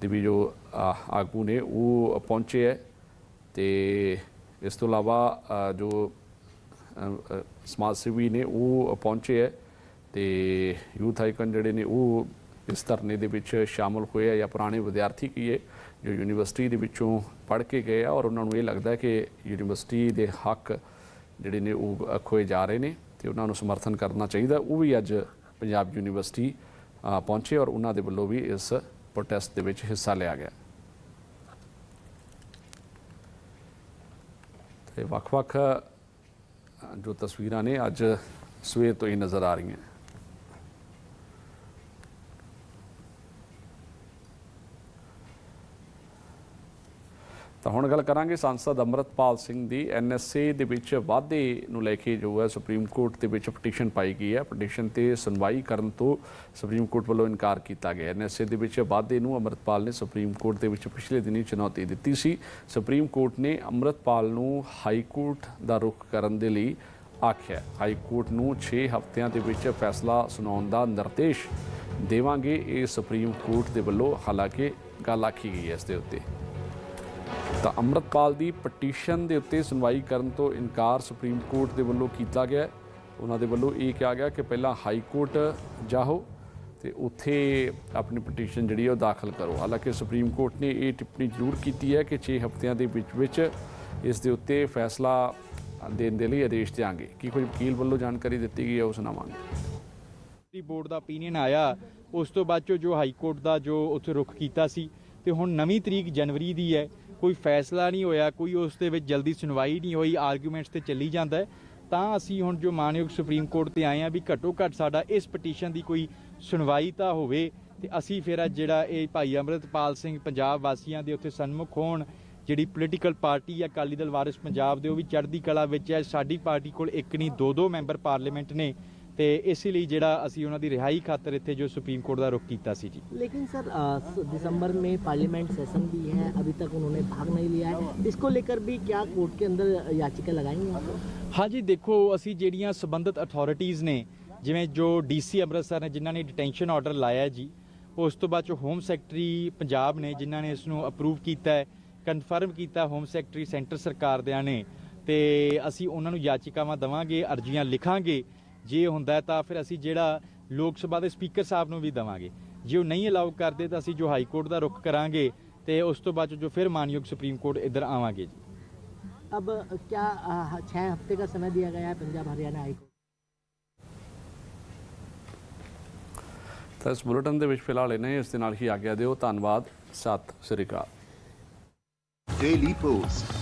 ਦੇ ਵੀ ਜੋ ਆਗੂ ਨੇ, ਉਹ ਪਹੁੰਚੇ ਹੈ। ਤੇ ਇਸ ਤੋਂ ਇਲਾਵਾ ਜੋ ਸਮਾਜ ਸੇਵੀ ਨੇ ਉਹ ਪਹੁੰਚੇ ਹੈ ਤੇ ਯੂਥ ਆਈਕਨ ਜਿਹੜੇ ਨੇ ਉਹ ਇਸ ਧਰਨੇ ਦੇ ਵਿੱਚ ਸ਼ਾਮਲ ਹੋਏ ਆ ਜਾਂ ਪੁਰਾਣੇ ਵਿਦਿਆਰਥੀ ਕੀ ਹੈ ਜੋ ਯੂਨੀਵਰਸਿਟੀ ਦੇ ਵਿੱਚੋਂ ਪੜ੍ਹ ਕੇ ਗਏ ਆ ਔਰ ਉਹਨਾਂ ਨੂੰ ਇਹ ਲੱਗਦਾ ਕਿ ਯੂਨੀਵਰਸਿਟੀ ਦੇ ਹੱਕ ਜਿਹੜੇ ਨੇ ਉਹ ਖੋਏ ਜਾ ਰਹੇ ਨੇ ਤੇ ਉਹਨਾਂ ਨੂੰ ਸਮਰਥਨ ਕਰਨਾ ਚਾਹੀਦਾ ਉਹ ਵੀ ਅੱਜ ਪੰਜਾਬ ਯੂਨੀਵਰਸਿਟੀ ਪਹੁੰਚੇ ਔਰ ਉਹਨਾਂ ਦੇ ਵੱਲੋਂ ਵੀ ਇਸ ਪ੍ਰੋਟੈਸਟ ਦੇ ਵਿੱਚ ਹਿੱਸਾ ਲਿਆ ਗਿਆ। ਤੇ ਵੱਖ-ਵੱਖ ਜੋ ਤਸਵੀਰਾਂ ਨੇ ਅੱਜ ਸਵੇਰ ਤੋਂ ਹੀ ਨਜ਼ਰ ਆ ਰਹੀਆਂ ਤਾਂ ਹੁਣ ਗੱਲ ਕਰਾਂਗੇ ਸੰਸਦ ਅੰਮ੍ਰਿਤਪਾਲ ਸਿੰਘ ਦੀ। ਐਨਐਸਏ ਦੇ ਵਿੱਚ ਵਾਧੇ ਨੂੰ ਲੈ ਕੇ ਜੋ ਹੈ ਸੁਪਰੀਮ ਕੋਰਟ ਦੇ ਵਿੱਚ ਪਟੀਸ਼ਨ ਪਾਈ ਗਈ ਹੈ। ਪਟੀਸ਼ਨ ਤੇ ਸੁਣਵਾਈ ਕਰਨ ਤੋਂ ਸੁਪਰੀਮ ਕੋਰਟ ਵੱਲੋਂ ਇਨਕਾਰ ਕੀਤਾ ਗਿਆ। ਐਨਐਸਏ ਦੇ ਵਿੱਚ ਵਾਧੇ ਨੂੰ ਅੰਮ੍ਰਿਤਪਾਲ ਨੇ ਸੁਪਰੀਮ ਕੋਰਟ ਦੇ ਵਿੱਚ ਪਿਛਲੇ ਦਿਨੀ ਚੁਣੌਤੀ ਦਿੱਤੀ ਸੀ। ਸੁਪਰੀਮ ਕੋਰਟ ਨੇ ਅੰਮ੍ਰਿਤਪਾਲ ਨੂੰ ਹਾਈ ਕੋਰਟ ਦਾ ਰੁਖ ਕਰਨ ਦੇ ਲਈ ਆਖਿਆ ਹਾਈ ਕੋਰਟ ਨੂੰ 6 ਹਫ਼ਤਿਆਂ ਦੇ ਵਿੱਚ ਫੈਸਲਾ ਸੁਣਾਉਣ ਦਾ ਨਿਰਦੇਸ਼ ਦੇਵਾਂਗੇ। ਇਹ ਸੁਪਰੀਮ ਕੋਰਟ ਦੇ ਵੱਲੋਂ ਹਾਲਾਂਕਿ ਗੱਲ ਆਖੀ ਗਈ ਹੈ ਇਸ ਦੇ ਉੱਤੇ। ਤਾਂ ਅੰਮ੍ਰਿਤਪਾਲ ਦੀ ਪਟੀਸ਼ਨ ਦੇ ਉੱਤੇ ਸੁਣਵਾਈ ਕਰਨ ਤੋਂ ਇਨਕਾਰ ਸੁਪਰੀਮ ਕੋਰਟ ਦੇ ਵੱਲੋਂ ਕੀਤਾ ਗਿਆ ਉਹਨਾਂ ਦੇ ਵੱਲੋਂ ਇਹ ਕਿਹਾ ਗਿਆ ਕਿ ਪਹਿਲਾਂ ਹਾਈ ਕੋਰਟ ਜਾਓ ਤੇ ਉੱਥੇ ਆਪਣੀ ਪਟੀਸ਼ਨ ਜਿਹੜੀ ਹੈ ਉਹ ਦਾਖਲ ਕਰੋ। ਹਾਲਾਂਕਿ ਸੁਪਰੀਮ ਕੋਰਟ ਨੇ ਇਹ ਟਿੱਪਣੀ ਜ਼ਰੂਰ ਕੀਤੀ ਹੈ ਕਿ 6 ਹਫ਼ਤਿਆਂ ਦੇ ਵਿੱਚ ਵਿੱਚ ਇਸ ਦੇ ਉੱਤੇ ਫੈਸਲਾ ਦੇਣ ਦੇ ਲਈ ਆਦੇਸ਼ ਦਿਆਂਗੇ। ਕੀ ਕੋਈ ਵਕੀਲ ਵੱਲੋਂ ਜਾਣਕਾਰੀ ਦਿੱਤੀ ਗਈ ਹੈ ਉਹ ਸੁਣਾਵਾਂਗੇ। ਦੀ ਬੋਰਡ ਦਾ ਓਪੀਨੀਅਨ ਆਇਆ, ਉਸ ਤੋਂ ਬਾਅਦ ਚੋਂ ਜੋ ਹਾਈ ਕੋਰਟ ਦਾ ਜੋ ਉੱਥੇ ਰੁਖ ਕੀਤਾ ਸੀ, ਤੇ ਹੁਣ ਨਵੀਂ ਤਰੀਕ ਜਨਵਰੀ ਦੀ ਹੈ ਕੋਈ ਫੈਸਲਾ ਨਹੀਂ ਹੋਇਆ, ਕੋਈ ਉਸ ਦੇ ਵਿੱਚ ਜਲਦੀ ਸੁਣਵਾਈ ਨਹੀਂ ਹੋਈ ਆਰਗੂਮੈਂਟਸ ਤੇ ਚੱਲੀ ਜਾਂਦਾ ਤਾਂ ਅਸੀਂ ਹੁਣ ਜੋ ਮਾਨਯੋਗ ਸੁਪਰੀਮ ਕੋਰਟ ਤੇ ਆਏ ਆ ਵੀ ਘੱਟੋ ਘੱਟ ਸਾਡਾ ਇਸ ਪਟੀਸ਼ਨ ਦੀ ਕੋਈ ਸੁਣਵਾਈ ਤਾਂ ਹੋਵੇ ਤੇ ਅਸੀਂ ਫਿਰ ਅੱਜ ਜਿਹੜਾ ਇਹ ਭਾਈ ਅੰਮ੍ਰਿਤਪਾਲ ਸਿੰਘ ਪੰਜਾਬ ਵਾਸੀਆਂ ਦੇ ਉੱਥੇ ਸਨਮੁਖ ਹੋਣ, ਜਿਹੜੀ ਪੋਲੀਟੀਕਲ ਪਾਰਟੀ ਹੈ ਅਕਾਲੀ ਦਲ ਵਾਰਿਸ ਪੰਜਾਬ ਦੇ, ਉਹ ਵੀ ਚੜ੍ਹਦੀ ਕਲਾ ਵਿੱਚ ਹੈ, ਸਾਡੀ ਪਾਰਟੀ ਕੋਲ ਇੱਕ ਨਹੀਂ ਦੋ ਦੋ ਮੈਂਬਰ ਪਾਰਲੀਮੈਂਟ ਨੇ। ਤੇ ਇਸੇ ਲਈ ਜਿਹੜਾ ਅਸੀਂ ਉਹਨਾਂ ਦੀ ਰਿਹਾਈ ਖਾਤਰ ਇੱਥੇ ਜੋ ਸੁਪਰੀਮ ਕੋਰਟ ਦਾ ਰੁਖ ਕੀਤਾ ਸੀ ਜੀ लेकिन सर अ, दिसंबर में पार्लियामेंट सेशन भी है अभी तक उन्होंने भाग नहीं लिया है इसको लेकर भी क्या कोर्ट के अंदर याचिका लगाएंगे आप ਹਾਂਜੀ ਦੇਖੋ ਅਸੀਂ ਜਿਹੜੀਆਂ ਸੰਬੰਧਿਤ ਅਥਾਰਟੀਆਂ ਨੇ ਜਿਵੇਂ ਜੋ ਡੀਸੀ ਅੰਮ੍ਰਿਤਸਰ ਨੇ ਜਿਨ੍ਹਾਂ ਨੇ ਡਿਟੈਂਸ਼ਨ ਆਰਡਰ ਲਾਇਆ ਹੈ ਜੀ ਉਸ ਤੋਂ ਬਾਅਦ ਜੋ ਹੋਮ ਸੈਕਟਰੀ ਪੰਜਾਬ ਨੇ ਜਿਨ੍ਹਾਂ ਨੇ ਇਸ ਨੂੰ ਅਪਰੂਵ ਕੀਤਾ ਹੈ ਕਨਫਰਮ ਕੀਤਾ ਹੋਮ ਸੈਕਟਰੀ ਸੈਂਟਰ ਸਰਕਾਰ ਦਿਆਂ ਨੇ ਤੇ ਅਸੀਂ ਉਹਨਾਂ ਨੂੰ ਯਾਚਿਕਾਵਾਂ ਦਵਾਂਗੇ ਅਰਜ਼ੀਆਂ ਲਿਖਾਂਗੇ ਜੇ ਹੁੰਦਾ ਹੈ ਤਾਂ ਫਿਰ ਅਸੀਂ ਜਿਹੜਾ ਲੋਕ ਸਭਾ ਦੇ ਸਪੀਕਰ ਸਾਹਿਬ ਨੂੰ ਵੀ ਦਵਾਂਗੇ ਜੇ ਉਹ ਨਹੀਂ ਅਲਾਉ ਕਰਦੇ ਤਾਂ ਅਸੀਂ ਜੋ ਹਾਈ ਕੋਰਟ ਦਾ ਰੁਖ ਕਰਾਂਗੇ ਤੇ ਉਸ ਤੋਂ ਬਾਅਦ ਜੋ ਫਿਰ ਮਾਨਯੋਗ ਸੁਪਰੀਮ ਕੋਰਟ ਇੱਧਰ ਆਵਾਂਗੇ ਜੀ अब क्या अ, छह हफ्ते का समय दिया गया है पंजाब हरियाणा हाई कोर्ट ਤਾਂ ਇਸ ਬੁਲੇਟਿਨ ਦੇ ਵਿੱਚ ਫਿਲਹਾਲ ਇਹਨੇ ਇਸ ਦੇ ਨਾਲ ਹੀ ਆਗਿਆ ਦਿਓ ਧੰਨਵਾਦ ਸਤਿ ਸ੍ਰੀ ਅਕਾਲ Daily Post